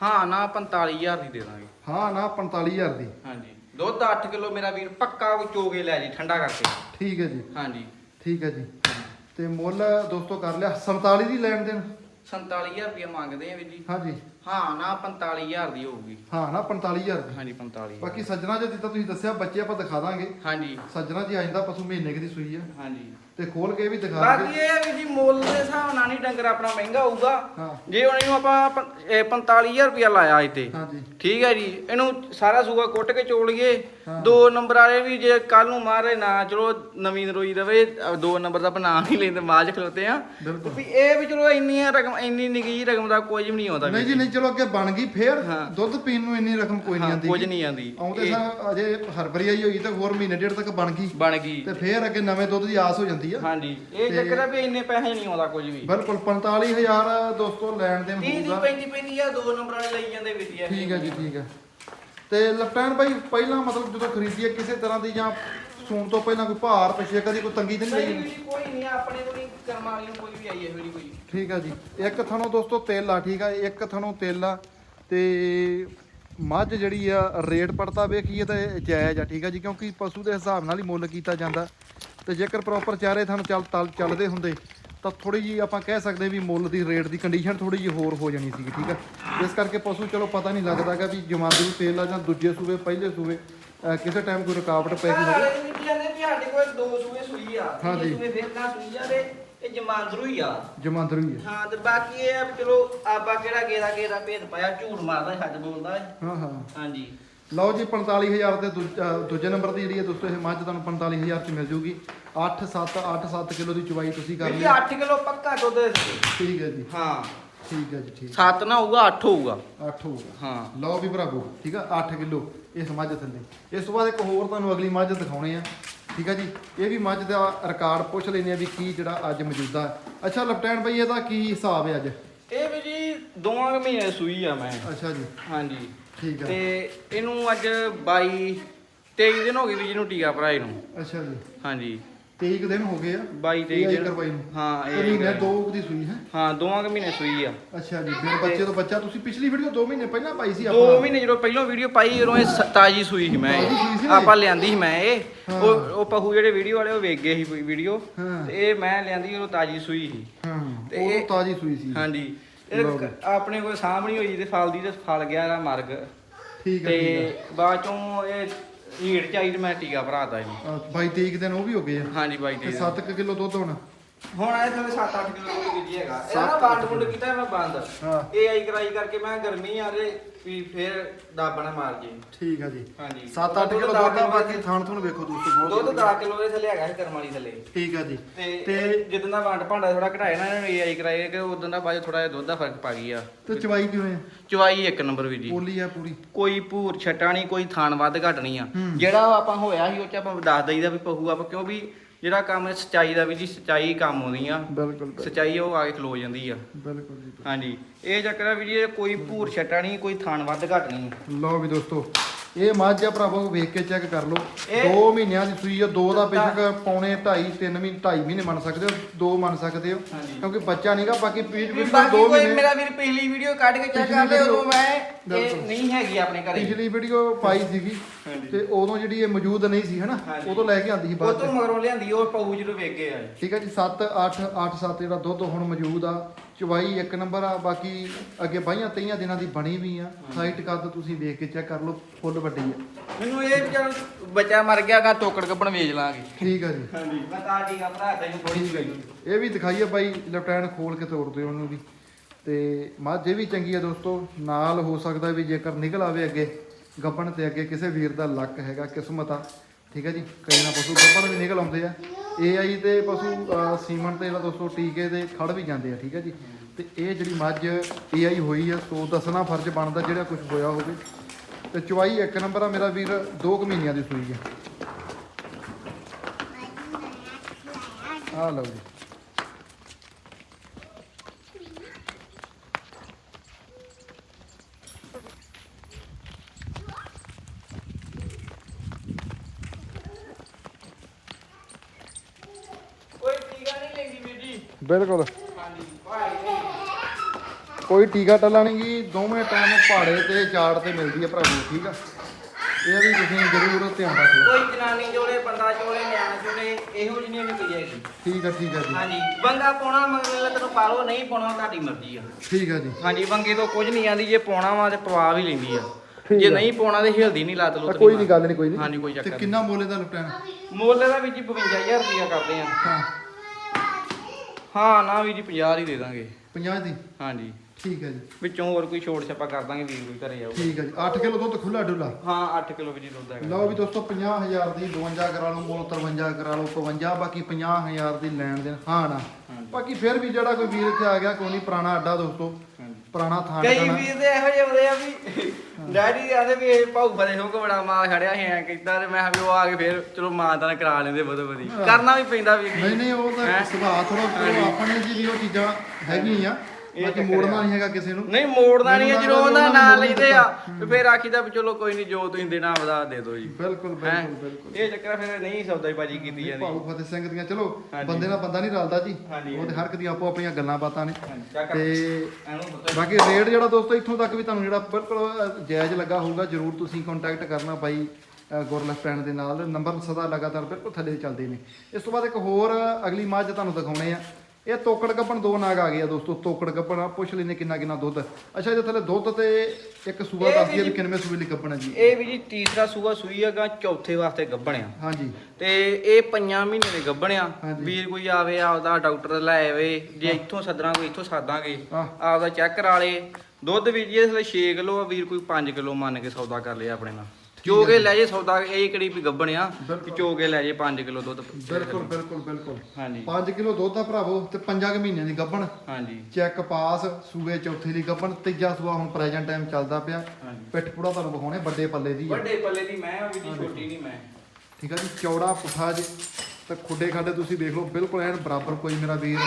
ਹਾਂ ਨਾ 45000 ਦੀ ਦੇ ਦਾਂਗੇ। ਹਾਂ ਨਾ 45000 ਦੀ। ਹਾਂਜੀ। ਦੁੱਧ 8 ਕਿਲੋ ਮੇਰਾ ਵੀਰ ਪੱਕਾ ਚੋਗੇ ਲੈ ਜੀ ਠੰਡਾ ਕਰਕੇ। ਠੀਕ ਹੈ ਜੀ। ਹਾਂਜੀ। ਠੀਕ ਹੈ ਜੀ। ਤੇ ਮੁੱਲ ਦੋਸਤੋ ਕਰ ਲਿਆ 47 ਦੀ ਲੈਣ ਦੇਣ? 47000 ਰੁਪਿਆ ਮੰਗਦੇ ਆ ਵੀਰ ਜੀ। ਹਾਂਜੀ। ਹਾਂ ਨਾ 45000 ਦੀ ਹੋਊਗੀ। ਹਾਂ ਨਾ 45000 ਦੀ। ਹਾਂਜੀ 45 ਬਾਕੀ ਸੱਜਣਾ ਜੇ ਜਿੱਦਾਂ ਤੁਸੀਂ ਦੱਸਿਆ ਬੱਚੇ ਆਪਾਂ ਦਿਖਾ ਦਾਂਗੇ। ਹਾਂਜੀ। ਸੱਜਣਾ ਜੀ ਆ ਜਾਂਦਾ ਪਸ਼ੂ ਮਹੀਨੇ ਕੁ ਦੀ ਸੂਈ ਆ। ਹਾਂਜੀ। ਤੇ ਖੋਲ ਕੇ ਵੀ ਦਿਖਾ ਬਾਕੀ ਇਹ ਵੀ ਜੀ ਮੁੱਲ ਦੇ ਹਿਸਾਬ ਨਾਲ ਨਹੀਂ ਡੰਗਰ ਆਪਣਾ ਮਹਿੰਗਾ ਹੋਊਗਾ। ਹਾਂ। ਜੇ ਹੁਣ ਇਹਨੂੰ ਆਪਾਂ ਪੰ- ਇਹ 45000 ਰੁਪਿਆ ਲਾਇਆ ਇੱਥੇ ਹਾਂਜੀ। ਠੀਕ ਹੈ ਜੀ ਇਹਨੂੰ ਸਾਰਾ ਸੂਆ ਕੁੱਟ ਕੇ ਚੋਲੀਏ। ਦੋ ਨੰਬਰ ਵਾਲੇ ਵੀ ਜੇ ਕੱਲ ਨੂੰ ਮਾਰੇ ਨਾ ਚਲੋ ਨਵੀਂ ਰੋਈ ਰਵੇ ਅਹ ਦੋ ਨੰਬਰ ਦਾ ਬਣਾ ਨਹੀਂ ਲੈਂਦੇ ਮਾਜ ਖਲੋਤੇ ਆ ਬਿਲਕੁਲ। ਵੀ ਇਹ ਵੀ ਚਲੋ ਇੰਨੀ ਰਕਮ ਇੰਨੀ ਨਿੱਕੀ ਜਿਹੀ ਰਕਮ ਦਾ ਕੁਝ ਵੀ ਨਹੀਂ ਆਉਂਦਾ ਨਹੀਂ ਜੀ ਨਹੀਂ ਚਲੋ ਅੱਗੇ ਬਣ ਗਈ ਫੇਰ ਹਾਂ। ਦੁੱਧ ਪੀਣ ਨੂੰ ਇੰਨੀ ਰਕਮ ਕੋਈ ਨਹੀਂ ਹਾਂ, ਆਂਦੀ ਕੁਝ ਨਹੀਂ ਆਂਦੀ ਆਉਂਦੇ ਇਹ ਸਾਂ ਅਜੇ ਹਰਬਰੀ ਆਈ ਹੋਈ ਤਾਂ ਹੋਰ ਮਹੀਨੇ ਡੇਢ ਤੱਕ ਬਣ ਗਈ। ਬਣ ਗਈ। ਤੇ ਫੇਰ ਅੱਗੇ ਨਵੇਂ ਦੁੱਧ ਦੀ ਆਸ ਹੋ ਜਾਂਦੀ ਆ। ਹਾਂਜੀ ਇਹ ਚੱਕਰ ਹੈ ਵੀ ਇੰਨੇ ਪੈਸੇ ਨਹੀਂ ਆਉਂਦਾ ਕੁਝ ਵੀ। ਬਿਲਕੁਲ 45000 ਦੋਸਤੋ ਲੈਣ ਦੇ 30 ਦੀ ਹੋਊਗਾ 35 ਪੈਂਦੀ ਆ ਦੋ ਨੰਬਰ ਵਾਲੇ ਲਈ ਜਾਂਦੇ ਵੀਰ ਠੀਕ ਹੈ ਜੀ ਠੀਕ ਹੈ ਤੇ ਲਪਟਾਨ ਭਾਈ ਪਹਿਲਾਂ ਮਤਲਬ ਜਦੋਂ ਖਰੀਦੀ ਹੈ ਕਿਸੇ ਤਰ੍ਹਾਂ ਦੀ ਜਾਂ ਸੂਣ ਤੋਂ ਪਹਿਲਾਂ ਕੋਈ ਭਾਰ ਪਿਛੇ ਕਦੀ ਕੋਈ ਤੰਗੀ ਤਾਂ ਨਹੀਂ ਨਹੀਂ ਰਹੀ ਵੀਰ ਜੀ, ਕੋਈ ਨਹੀਂ ਆਪਣੇ ਕੋਲ ਨਹੀਂ ਕਰਮ ਵਾਲੀ ਨੂੰ ਕੋਈ ਵੀ ਆਈ ਹੈ ਵੀਰ ਜੀ ਕੋਈ ਠੀਕ ਆ ਜੀ। ਇੱਕ ਥਣੋਂ ਦੋਸਤੋ ਤੇਲ ਆ ਠੀਕ ਆ ਇੱਕ ਥਣੋਂ ਤੇਲ ਆ। ਤੇ ਮੱਝ ਜਿਹੜੀ ਆ ਰੇਟ ਪੜਤਾ ਵੇਖੀਏ ਤਾਂ ਇਹ ਜਾਇਜ਼ ਆ ਠੀਕ ਆ ਜੀ ਕਿਉਂਕਿ ਪਸ਼ੂ ਦੇ ਹਿਸਾਬ ਨਾਲ ਹੀ ਮੁੱਲ ਕੀਤਾ ਜਾਂਦਾ। ਤੇ ਜੇਕਰ ਪ੍ਰੋਪਰ ਚਾਰੇ ਥਣ ਚੱਲ ਤਲ ਚੱਲਦੇ ਹੁੰਦੇ ਤਾਂ ਥੋੜੀ ਜੀ ਆਪਾਂ ਕਹਿ ਸਕਦੇ ਵੀ ਮੁੱਲ ਦੀ ਰੇਟ ਦੀ ਕੰਡੀਸ਼ਨ ਥੋੜੀ ਜੀ ਹੋਰ ਹੋ ਜਾਣੀ ਸੀ ਠੀਕ ਆ? ਇਸ ਕਰਕੇ ਪਸ਼ੂ ਚਲੋ ਪਤਾ ਨਹੀਂ ਲੱਗਦਾਗਾ ਵੀ ਜਮਾਂਦਰੂ ਤੇਲ ਆ ਜਾਂ ਦੂਜੇ ਸੂਬੇ ਪਹਿਲੇ ਅਹ ਕਿਸੇ ਟਾਈਮ ਕੋਈ ਰੁਕਾਵਟ ਪੈ ਗਈ ਹੋਵੇ। ਵੀ ਸਾਡੇ ਕੋਲ ਦੋ ਸੂਏ ਸੂਈ ਆ ਹਾਂਜੀ। ਸੂਏ ਫਿਰ ਨਾ ਸੂਈ ਆ ਤੇ ਇਹ ਜਮਾਂਦਰੂ ਹੀ ਆ। ਜਮਾਂਦਰੂ ਹੀ ਆ। ਹਾਂ ਤੇ ਬਾਕੀ ਇਹ ਆ ਵੀ ਚਲੋ ਆਬਾ ਕਿਹੜਾ ਗੇਦਾ ਗੇਦਾ ਭੇਦ ਪਾਇਆ ਝੂਠ ਮਾਰਦਾ ਛੱਡ ਬੋਲਦਾ। ਹਾਂ ਹਾਂ। ਹਾਂਜੀ। ਲਓ ਜੀ 45000 ਦੇ ਦੂਜਾ- ਦੂਜੇ ਨੰਬਰ ਦੀ ਜਿਹੜੀ ਹੈ ਦੋਸਤੋ ਇਹ ਮੱਝ ਤੁਹਾਨੂੰ 45000 ਚ ਮਿਲ ਜੂਗੀ। 8 7 8 7 ਕਿਲੋ ਦੀ ਚਵਾਈ ਤੁਸੀਂ ਕਰ ਵੀ ਲਿਆ 8 ਕਿਲੋ ਪੱਕਾ ਦੁੱਧ ਦੇ ਦਿਓ। ਠੀਕ ਹੈ ਜੀ। ਹਾਂ। ਠੀਕ ਹੈ ਜੀ ਠੀਕ 7 ਨਾ ਹੋਊਗਾ 8 ਹੋਊਗਾ। 8 ਹੋਊਗਾ। ਹਾਂ। ਲਓ ਵੀ ਭਰਾਵੋ ਠੀਕ ਆ 8 ਕਿਲੋ ਇਸ ਮੱਝ ਥੱਲੇ। ਇਸ ਤੋਂ ਬਾਅਦ ਇੱਕ ਹੋਰ ਤੁਹਾਨੂੰ ਅਗਲੀ ਮੱਝ ਦਿਖਾਉਣੇ ਆ। ਠੀਕ ਆ ਜੀ ਇਹ ਵੀ ਮੱਝ ਦਾ ਰਿਕਾਰਡ ਪੁੱਛ ਲੈਨੇ ਆ ਵੀ ਕੀ ਜਿਹੜਾ ਅੱਜ ਮੌਜੂਦਾ। ਹੈ। ਅੱਛਾ ਲੈਫਟੈਂਟ ਭਾਈ ਇਹਦਾ ਕੀ ਹਿਸਾਬ ਹੈ ਅੱਜ? ਇਹ ਵੀ ਜੀ ਦੋਵਾਂ ਕੁ ਮਹੀਨੇ ਦੀ ਸੂਈ ਆ ਮੈਂ। ਅੱਛਾ ਜੀ। ਹਾਂਜੀ। ਠੀਕ ਤੇ ਹੈ ਇਹਨੂੰ ਅੱਜ 22 23 ਦਿਨ ਹੋ ਗਏ ਵੀ ਜਿਹਨੂੰ ਟੀਕਾ ਭਰਾਏ ਨੂੰ। ਅੱਛਾ ਜੀ। ਹਾਂਜੀ। 23 ਕੁ ਦਿਨ ਹੋ ਗਏ ਆ। 22 23 AI ਦਿਨ। ਕਰਵਾਈ ਨੂੰ। ਹਾਂ ਤੇ ਇਹ ਮਹੀਨੇ ਦੋ ਕੁ ਦੀ ਸੂਈ ਹੈ। ਹਾਂ ਦੋਵਾਂ ਕੁ ਮਹੀਨੇ ਸੂਈ ਆ। ਅੱਛਾ ਜੀ ਫਿਰ ਬੱਚੇ ਤੋਂ ਬੱਚਾ ਤੁਸੀਂ ਪਿਛਲੀ ਵੀਡੀਓ 2 ਮਹੀਨੇ ਪਹਿਲਾਂ ਪਾਈ ਸੀ ਦੋ ਮਹੀਨੇ ਜਦੋਂ ਪਹਿਲਾਂ ਵੀਡੀਓ ਪਾਈ ਉਦੋਂ ਇਹ ਸ- ਤਾਜ਼ੀ ਸੂਈ ਸੀ ਮੈਂ ਤਾਜ਼ੀ ਸੂਈ ਸੀ ਇਹ। ਆਪਾਂ ਲਿਆਂਦੀ ਸੀ ਮੈਂ ਇਹ। ਉਹ ਉਹ ਪਹੂ ਜਿਹੜੇ ਵੀਡੀਓ ਵਾਲੇ ਉਹ ਵੇਖ ਗਏ ਸੀ ਵੀਡੀਓ ਹਾਂ। ਤੇ ਇਹ ਮੈਂ ਲਿਆਂਦੀ ਉਦੋਂ ਤਾਜ਼ੀ ਸੂਈ ਸੀ। ਹਾਂ ਤੇ ਉਹ ਇਹ- ਤਾਜੀ ਸੂਈ ਸੀ। ਹਾਂਜੀ ਲਓ ਇਹ ਆਪਣੇ ਕੋਲ ਸਾਂਭਣੀ ਹੋਈ ਤੇ ਫਲ ਦੀ ਤੇ ਫਲ ਗਿਆ ਇਹਦਾ ਮਰਗ। ਠੀਕ ਹੈ ਤੇ ਬਾਅਦ ਚੋਂ ਇਹ ਹੀਟ ਚਾਹੀਦੀ ਮੈਂ ਟੀਕਾ ਭਰਾਤਾ ਜੀ ਅਹ ਬਾਈ 23 ਕੁ ਦਿਨ ਉਹ ਵੀ ਹੋ ਗਏ ਆ। ਹਾਂਜੀ ਬਾਈ ਤੇ ਤੇ 7 ਕਿਲੋ ਦੁੱਧ ਹੋਣਾ। ਹੁਣ ਆਏ ਥੱਲੇ 7-8 ਕਿਲੋ ਦੁੱਧ ਬੀਜੀ ਹੈਗਾ। ਇਹਦਾ ਨਾ ਬੰਦ ਬੁੰਡ ਕੀਤਾ ਮੈਂ ਬੰਦ। ਹਾਂ। ਇਹ ਆਈ ਕਰਾਈ ਕਰਕੇ ਮੈਂ ਗਰਮੀ ਆ ਰੇ ਵੀ ਫੇਰ ਦਾਬਣਾ ਮਾਰ ਜੇ। ਠੀਕ ਆ ਜੀ। ਹਾਂਜੀ। 7-8 ਕਿਲੋ ਦੁੱਧ ਆ ਬਾਕੀ ਥਾਣ ਥੁਣ ਵੇਖੋ ਦੋਸਤੋ ਬਹੁਤ ਦੁੱਧ ਵਧੀਆ। 10 ਕਿਲੋ ਦੇ ਥੱਲੇ ਹੈਗਾ ਸੀ ਕਰਮ ਵਾਲੀ ਥੱਲੇ। ਠੀਕ ਆ ਜੀ। ਤੇ ਤੇ- ਜਿੱਦਾਂ ਦਾ ਵੰਡ ਭਾਂਡਾ ਥੋੜਾ ਘਟਾਇਆ ਨਾ ਇਹਨਾਂ ਨੇ ਏਆਈ ਕਰਾਏ ਕਿ ਉਦੋਂ ਦਾ ਬਾਅਦ ਥੋੜਾ ਜਿਹਾ ਦੁੱਧ ਦਾ ਫ਼ਰਕ ਪਾ ਗਈ ਆ। ਤੇ ਚਵਾਈ ਕਿਵੇਂ ਆ? ਚਵਾਈ ਇੱਕ ਨੰਬਰ ਵੀ ਜੀ। ਪੋਲੀ ਆ ਪੂਰੀ। ਕੋਈ ਭੂਰ ਛਟਾ ਨਹੀਂ ਕੋਈ ਥਾਣ ਵੱਧ ਘਟ ਨਹੀਂ ਆ। ਹੂੰ। ਜਿਹੜਾ ਆਪਾਂ ਹੋਇਆ ਸੀ ਉਹ ਚ ਆਪਾਂ ਦੱਸ ਦਈਦਾ ਵੀ ਪਹੂ ਆਪਾਂ ਕਿਉਂ ਵੀ ਜਿਹੜਾ ਕੰਮ ਸਚਾਈ ਦਾ ਵੀ ਜੀ ਸਚਾਈ ਕੰਮ ਆਉਂਦੀ ਆ। ਬਿਲਕੁਲ ਸਚਾਈ ਉਹ ਆ ਕੇ ਖਲੋ ਜਾਂਦੀ ਆ। ਬਿਲਕੁਲ ਜੀ ਹਾਂਜੀ। ਇਹ ਚੱਕਰ ਆ ਵੀ ਜੀ ਇਹ ਕੋਈ ਭੂਰ ਛਟਾ ਨਹੀਂ ਕੋਈ ਥਾਣ ਵੱਧ ਘਟ ਨਹੀਂ। ਲਓ ਵੀ ਦੋਸਤੋ ਇਹ ਮੱਝ ਆ ਭਰਾਵੋ ਵੇਖ ਕੇ ਚੈੱਕ ਕਰ ਲਓ ਇਹ- 2 ਮਹੀਨਿਆਂ ਦੀ ਸੂਈ ਆ ਦੋ ਦਾ ਬੇਸ਼ੱਕ ਪੌਣੇ 2.5 3 ਮਹੀਨੇ 2.5 ਮਹੀਨੇ ਮੰਨ ਸਕਦੇ ਹੋ ਦੋ ਮੰਨ ਸਕਦੇ ਹੋ। ਕਿਉਂਕਿ ਬੱਚਾ ਨਹੀਂਗਾ ਬਾਕੀ ਪੀੜ ਪੀੜ ਬਾਕੀ 2 ਕੋਈ ਮਹੀਨੇ ਮੇਰਾ ਵੀਰ ਪਿਛਲੀ ਵੀਡੀਓ ਕੱਢ ਕੇ ਚੈੱਕ ਕਰ ਲਿਓ ਉਦੋਂ ਮੈਂ ਇਹ। ਨਹੀਂ ਹੈਗੀ ਆਪਣੇ ਘਰੇ ਪਿਛਲੀ ਵੀਡੀਓ ਪਾਈ ਸੀਗੀ। ਤੇ ਉਦੋਂ ਜਿਹੜੀ ਇਹ ਮੌਜੂਦ ਨਹੀਂ ਸੀ ਹਨਾ। ਉਦੋਂ ਲੈ ਕੇ ਆਂਦੀ ਸੀ ਉਹ ਬਾਅਦ ਤੋਂ ਚ ਮਗਰੋਂ ਲਿਆਂਦੀ ਉਹ ਪਹੂ ਜਦੋਂ ਵੇਖ ਗਏ ਆ ਠੀਕ ਹੈ ਜੀ 7 8 8 7 ਜਿਹੜਾ ਦੁੱਧ ਹੁਣ ਮੌਜੂਦ ਆ ਚਵਾਈ ਇੱਕ ਨੰਬਰ ਆ ਬਾਕੀ ਅੱਗੇ ਬਾਈਆਂ ਤਈਆਂ ਦਿਨਾਂ ਦੀ ਬਣੀ ਵੀ ਆ। ਹਾਈਟ ਕੱਦ ਤੁਸੀਂ ਵੇਖ ਕੇ ਚੈੱਕ ਕਰ ਲਓ ਫੁੱਲ ਵੱਡੀ ਆ। ਮੈਨੂੰ ਇਹ ਵੀ ਚੱਲ ਬੱਚਾ ਮਰ ਗਿਆ ਗਾ ਟੋਕੜ ਕੱਪਣ ਵੇਚ ਲਾਂਗੇ। ਠੀਕ ਆ ਜੀ। ਹਾਂਜੀ। ਮੈਂ ਤਾਂ ਠੀਕ ਆ ਭਰਾ ਤੈਨੂੰ ਥੋੜੀ ਠੀਕ ਜੀ। ਇਹ ਵੀ ਦਿਖਾਈਏ ਬਾਈ ਲੈਫਟੈਂਡ ਖੋਲ ਕੇ ਤੋੜ ਦਿਓ ਉਹਨੂੰ ਵੀ। ਤੇ ਮੱਝ ਇਹ ਵੀ ਚੰਗੀ ਆ ਦੋਸਤੋ ਨਾਲ ਹੋ ਸਕਦਾ ਵੀ ਜੇਕਰ ਨਿਕਲ ਆਵੇ ਅੱਗੇ ਗੱਬਣ ਤੇ ਅੱਗੇ ਕਿਸੇ ਵੀਰ ਦਾ ਲੱਕ ਹੈਗਾ ਕਿਸਮਤ ਆ। ਠੀਕ ਹੈ ਜੀ। ਕਈ ਨਾ ਪਸ਼ੂ ਗੱਬਣ ਵੀ ਨਿਕਲ ਆਉਂਦੇ ਆ। ਏਆਈ ਤੇ ਪਸ਼ੂ ਅਹ, ਸੀਮਨ ਤੇ ਜਿਹੜਾ ਦੋਸਤੋ ਟੀਕੇ 'ਤੇ ਖੜ ਵੀ ਜਾਂਦੇ ਆ ਠੀਕ ਹੈ ਜੀ। ਤੇ ਇਹ ਜਿਹੜੀ ਮੱਝ ਏਆਈ ਹੋਈ ਆ ਸੋ ਦੱਸਣਾ ਫਰਜ਼ ਬਣਦਾ ਜਿਹੜਾ ਕੁਝ ਹੋਇਆ ਹੋਵੇ। ਤੇ ਚਵਾਈ ਇੱਕ ਨੰਬਰ ਆ ਮੇਰਾ ਵੀਰ 2 ਕੁ ਮਹੀਨਿਆਂ ਦੀ ਸੂਈ ਆ। ਆ ਲਓ ਜੀ ਕੋਈ ਟੀਕਾ ਨਹੀਂ ਲੈਂਦੀ ਵੀਰ ਜੀ ਬਿਲਕੁਲ। ਕੋਈ ਟੀਕਾ ਟੱਲਾ ਨਹੀਂ ਗੀ ਦੋਵੇਂ ਟਾਈਮ ਪਹਾੜੇ ਤੇ ਚਾੜ ਤੇ ਮਿਲਦੀ ਹੈ ਭਰਾਵੋ ਠੀਕ ਆ? ਇਹ ਵੀ ਤੁਸੀਂ ਜ਼ਰੂਰ ਧਿਆਨ ਰੱਖ ਕੋਈ ਜਨਾਨੀ ਜੋੜੇ ਬੰਦਾ ਜੋੜੇ ਨਿਆਣਾ ਜੋੜੇ ਇਹੋ ਜਿਹੀ ਨਹੀਂ ਕੋਈ ਹੈਗੀ ਠੀਕ ਆ ਠੀਕ ਆ ਜੀ। ਹਾਂਜੀ। ਬੰਦਾ ਪਾਉਣਾ ਮਗਰ ਤੈਨੂੰ ਪਾ ਲਓ ਨਹੀਂ ਪਾਉਣਾ ਤੁਹਾਡੀ ਮਰਜ਼ੀ ਆ। ਠੀਕ ਆ ਜੀ। ਹਾਂਜੀ ਬੰਗੇ ਤੋਂ ਕੁਝ ਨਹੀਂ ਆਂਦੀ ਜੇ ਪਾਉਣਾ ਵਾ ਤੇ ਪਵਾ ਵੀ ਲੈਂਦੀ ਆ। ਜੇ। ਨਹੀਂ ਪਾਉਣਾ ਤੇ ਹਿਲਦੀ ਨਹੀਂ ਲੱਤ ਲੁੱਤ ਕੋਈ ਨਹੀਂ ਗੱਲ ਨਹੀਂ ਕੋਈ ਨਹੀਂ। ਹਾਂਜੀ ਕੋਈ ਤੇ ਚੱਕਰ ਕਿੰਨਾ ਮੁੱਲ ਇਹਦਾ ਲੁਟਣਾ ਮੁੱਲ ਦਾ ਵੀ ਜੀ 52000 ਰੁਪਇਆ ਕਰਦੇ ਆ। ਹਾਂ। ਹਾਂ ਨਾ ਵੀ ਜੀ 50 ਹੀ ਦੇ ਦਾਂਗੇ। 50 ਦੀ? ਹਾਂਜੀ। ਠੀਕ ਹੈ ਜੀ। ਵਿੱਚੋਂ ਹੋਰ ਕੋਈ ਛੋੜ ਛੱਪਾ ਕਰ ਦਾਂਗੇ ਵੀਰ ਕੋਈ ਘਰੇ ਆਊ ਠੀਕ ਹੈ ਜੀ। 8 ਕਿਲੋ ਦੁੱਧ ਖੁੱਲਾ ਡੁੱਲਾ ਹਾਂ 8 ਕਿਲੋ ਵੀ ਜੀ ਦੁੱਧ ਹੈਗਾ। ਲਓ ਵੀ ਦੋਸਤੋ 50000 ਦੀ 52 ਕਰਾ ਲਓ ਮੁੱਲ 53 ਕਰਾ ਲਓ 52 ਬਾਕੀ 50000 ਦੀ ਲੈਣ ਦੇਣ। ਹਾਂ ਨਾ। ਬਾਕੀ ਫਿਰ ਵੀ ਜਿਹੜਾ ਕੋਈ ਵੀਰ ਇੱਥੇ ਆ ਗਿਆ ਕੋਈ ਨਹੀਂ ਪੁਰਾਣਾ ਅੱਡਾ ਦੋਸਤੋ। ਪੁਰਾਣਾ ਥਾਂ ਕਈ। ਵੀਰ ਦੇ ਇਹੋ ਜਿਹੇ ਹੁੰਦੇ ਆ ਵੀ ਡੈਡੀ ਆਂਦੇ ਵੀ ਇਹ ਭਾਊ ਫਰੇ ਹੋ ਕੇ ਬੜਾ ਮਾਰ ਖੜਿਆ ਸੀ ਐ ਕਿਦਾਂ ਤੇ ਮੈਂ ਕਿਹਾ ਵੀ ਉਹ ਆ ਕੇ ਫੇਰ ਚਲੋ ਮਾਂ ਤਾਂ ਕਰਾ ਲੈਂਦੇ ਬਹੁਤ ਵਧੀਆ ਕਰਨਾ ਵੀ ਪੈਂਦਾ ਵੀ ਨਹੀਂ ਨਹੀਂ ਉਹ ਤਾਂ ਹੈਂ? ਸੁਭਾਅ ਥੋੜਾ ਆਪਣੇ ਜੀ ਉਹ ਚੀਜ਼ਾਂ ਹੈਗੀਆਂ। ਇਹ ਬਾਕੀ ਚੱਕਰ ਮੋੜਨਾ ਆ। ਨਹੀਂ ਹੈਗਾ ਕਿਸੇ ਨੂੰ ਨਹੀਂ ਮੋੜਦਾ ਨਹੀਂ ਮੈਨੂੰ ਜਦੋਂ ਉਹਦਾ ਨਾਂ ਲੈਂਦੇ ਆ ਹੂੰ। ਤੇ ਫੇਰ ਆਖੀਦਾ ਵੀ ਚਲੋ ਕੋਈ ਨਹੀਂ ਜੋ ਤੁਸੀਂ ਦੇਣਾ ਵਧਾ ਦੇ ਦਿਓ ਜੀ ਬਿਲਕੁਲ ਹੈਂ? ਬਿਲਕੁਲ ਬਿਲਕੁਲ ਇਹ ਚੱਕਰ ਫਿਰ ਨਹੀਂ ਸੌਦਾਬਾਜੀ ਕੀਤੀ ਜਾਂਦੀ ਭਾਊ ਫਤਿਹ ਸਿੰਘ ਦੀਆਂ ਚਲੋ ਹਾਂਜੀ। ਬੰਦੇ ਨਾਲ ਬੰਦਾ ਨਹੀਂ ਰਲਦਾ ਜੀ ਹਾਂਜੀ, ਉਹ ਤੇ ਹਰ ਇੱਕ ਦੀਆਂ ਆਪੋ ਆਪਣੀਆਂ ਗੱਲਾਂ ਬਾਤਾਂ ਨੇ ਹਾਂਜੀ, ਤੇ। ਬਾਕੀ ਰੇਟ ਜਿਹੜਾ ਦੋਸਤੋ ਇੱਥੋਂ ਤੱਕ ਵੀ ਤੁਹਾਨੂੰ ਜਿਹੜਾ ਬਿਲਕੁਲ ਅ, ਜਾਇਜ਼ ਲੱਗਾ ਹੋਊਗਾ ਜਰੂਰ ਤੁਸੀਂ ਕੰਟੈਕਟ ਕਰਨਾ ਬਾਈ ਅ, ਗੁਰਲਖ ਪੈਣ ਦੇ ਨਾਲ ਨੰਬਰ ਸਦਾ ਲਗਾਤਾਰ ਬਿਲਕੁਲ ਥੱਲੇ ਚੱਲਦੇ ਨੇ ਇਸ ਤੋਂ ਬਾਅਦ ਇੱਕ ਹੋਰ ਅਗਲੀ ਮੱਝ ਤੁਹਾਨੂੰ ਦਿਖਾਉਣੇ ਆ ਇਹ ਤੋਕੜ ਗੱਪਣ ਦੋ ਨਾਗ ਆ ਗਏ ਆ ਦੋਸਤੋ ਤੋਕੜ ਗੱਪਣ ਆ ਪੁੱਛ ਲੈਨੇ ਕਿੰਨਾ ਕਿੰਨਾ ਦੁੱਧ। ਅੱਛਾ ਇਹਦੇ ਥੱਲੇ ਦੁੱਧ ਤੇ ਇੱਕ ਸੂਆ ਇਹ ਦੱਸਦੀ ਹੈ ਵੀ ਵੀ ਕਿੰਨਵੇਂ ਸੂਏ ਲਈ ਗੱਪਣ ਹੈ ਜੀ। ਇਹ ਵੀ ਜੀ ਤੀਸਰਾ ਸੂਆ ਸੂਈ ਹੈਗਾ ਚੌਥੇ ਵਾਸਤੇ ਗੱਭਣਿਆ ਹਾਂਜੀ। ਤੇ ਇਹ ਪੰਜਾਂ ਮਹੀਨੇ ਦੇ ਗੱਭਣਿਆ ਹਾਂਜੀ। ਵੀਰ ਕੋਈ ਆਵੇ ਆਪਦਾ ਡਾਕਟਰ ਲੈ ਆਵੇ ਜੇ ਇੱਥੋਂ ਸੱਦਣਾ ਕੋਈ ਇੱਥੋਂ ਸਾਦਾਂਗੇ। ਆਪਦਾ ਚੈੱਕ ਕਰਾ ਲੇ। ਦੁੱਧ ਵੀ ਜੀ ਇਸ ਲਈ 6 ਕਿਲੋ ਆ ਵੀਰ ਕੋਈ 5 ਕਿਲੋ ਮੰਨ ਕੇ ਸੌਦਾ ਕਰ ਲਿਆ ਆਪਣੇ ਨਾਲ। ਚੋਗੇ। ਲੈ ਜੇ ਸੌਦਾ ਇਹ ਕਿਹੜੀ ਵੀ ਗੱਭਣਿਆ ਬਿਲਕੁਲ। ਚੋਗੇ ਲੈ ਜੇ 5 ਕਿਲੋ ਦੁੱਧ। ਬਿਲਕੁਲ ਬਿਲਕੁਲ ਬਿਲਕੁਲ। ਹਾਂਜੀ। 5 ਕਿਲੋ ਦੁੱਧ ਆ ਭਰਾਵੋ ਤੇ 5 ਮਹੀਨਿਆਂ ਦੀ ਗੱਭਣ ਹਾਂਜੀ। ਚੈੱਕ ਪਾਸ ਸੂਏ ਚੌਥੇ ਲਈ ਗੱਭਣ ਤੀਜਾ ਸੂਆ ਹੁਣ ਪ੍ਰੈਜ਼ੈਂਟ ਟਾਈਮ ਚੱਲਦਾ ਪਿਆ। ਪਿੱਠ ਪੂੜਾ ਤੁਹਾਨੂੰ ਵਿਖਾਉਣੇ ਵੱਡੇ ਪੱਲੇ ਦੀ ਆ। ਵੱਡੇ ਪੱਲੇ ਦੀ ਮੈਂ ਆ ਵੀ ਛੋਟੀ ਨਹੀਂ ਮੈਂ। ਠੀਕ ਆ ਜੀ ਚੌੜਾ ਪੁੱਠਾ ਜੀ ਤੇ ਖੁੱਡੇ ਖਾਡੇ ਤੁਸੀਂ ਦੇਖ ਲਓ ਬਿਲਕੁਲ ਐਨ ਬਰਾਬਰ ਕੋਈ ਮੇਰਾ ਵੀਰ।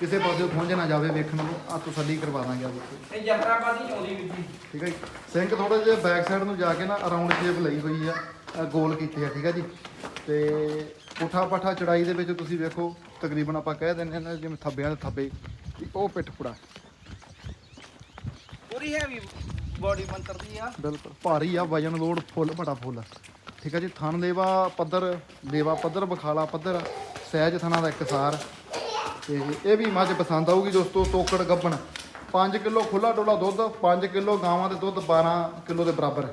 ਕਿਸੇ ਪਾਸੇ ਖੁੰਝ ਨਾ ਜਾਵੇ ਵੇਖਣ ਨੂੰ ਆ ਤਸੱਲੀ ਕਰਵਾ ਦਾਂਗੇ ਆ ਦੇਖੋ ਇਹ ਜਫਰਾਬਾਦੀ ਆਉਂਦੀ ਵੀ ਜੀ। ਠੀਕ ਹੈ ਜੀ। ਸਿੰਕ ਥੋੜਾ ਜਿਹਾ ਬੈਕ ਸਾਈਡ ਨੂੰ ਜਾ ਕੇ ਨਾ ਅਰਾਊਂਡ ਸ਼ੇਪ ਲਈ ਹੋਈ ਆ ਅ, ਗੋਲ ਕੀਤੇ ਆ ਠੀਕ ਆ ਜੀ। ਤੇ ਪੁੱਠਾ ਪਾਠਾ ਚੜਾਈ ਦੇ ਵਿੱਚ ਤੁਸੀਂ ਵੇਖੋ ਤਕਰੀਬਨ ਆਪਾਂ ਕਹਿ ਦਿੰਦੇ ਨੇ ਜਿਵੇਂ ਥੱਬਿਆਂ ਦੇ ਥੱਬੇ ਵੀ ਉਹ ਪਿੱਠ ਪੁੜਾ। ਪੂਰੀ ਹੈਵੀ ਬੋਡੀ ਮੰਤਰ ਦੀ ਆ। ਬਿਲਕੁਲ ਭਾਰੀ ਆ ਵਜਨ ਲੋਡ ਫੁੱਲ ਬੜਾ ਫੁੱਲ। ਠੀਕ ਆ ਜੀ ਥਣ ਲੇਵਾ ਪੱਧਰ ਲੇਵਾ ਪੱਧਰ ਬਖਾਲਾ ਪੱਧਰ ਸਹਿਜ ਥਣਾ ਦਾ ਇੱਕਸਾਰ ਤੇ ਇਹ ਵੀ ਮੱਝ ਪਸੰਦ ਆਊਗੀ ਦੋਸਤੋ ਤੋਕੜ ਗੱਬਣ। 5 ਕਿਲੋ ਖੁੱਲਾ ਡੋਲਾ ਦੁੱਧ 5 ਕਿਲੋ ਗਾਵਾਂ ਦੇ ਦੁੱਧ 12 ਕਿਲੋ ਦੇ ਬਰਾਬਰ।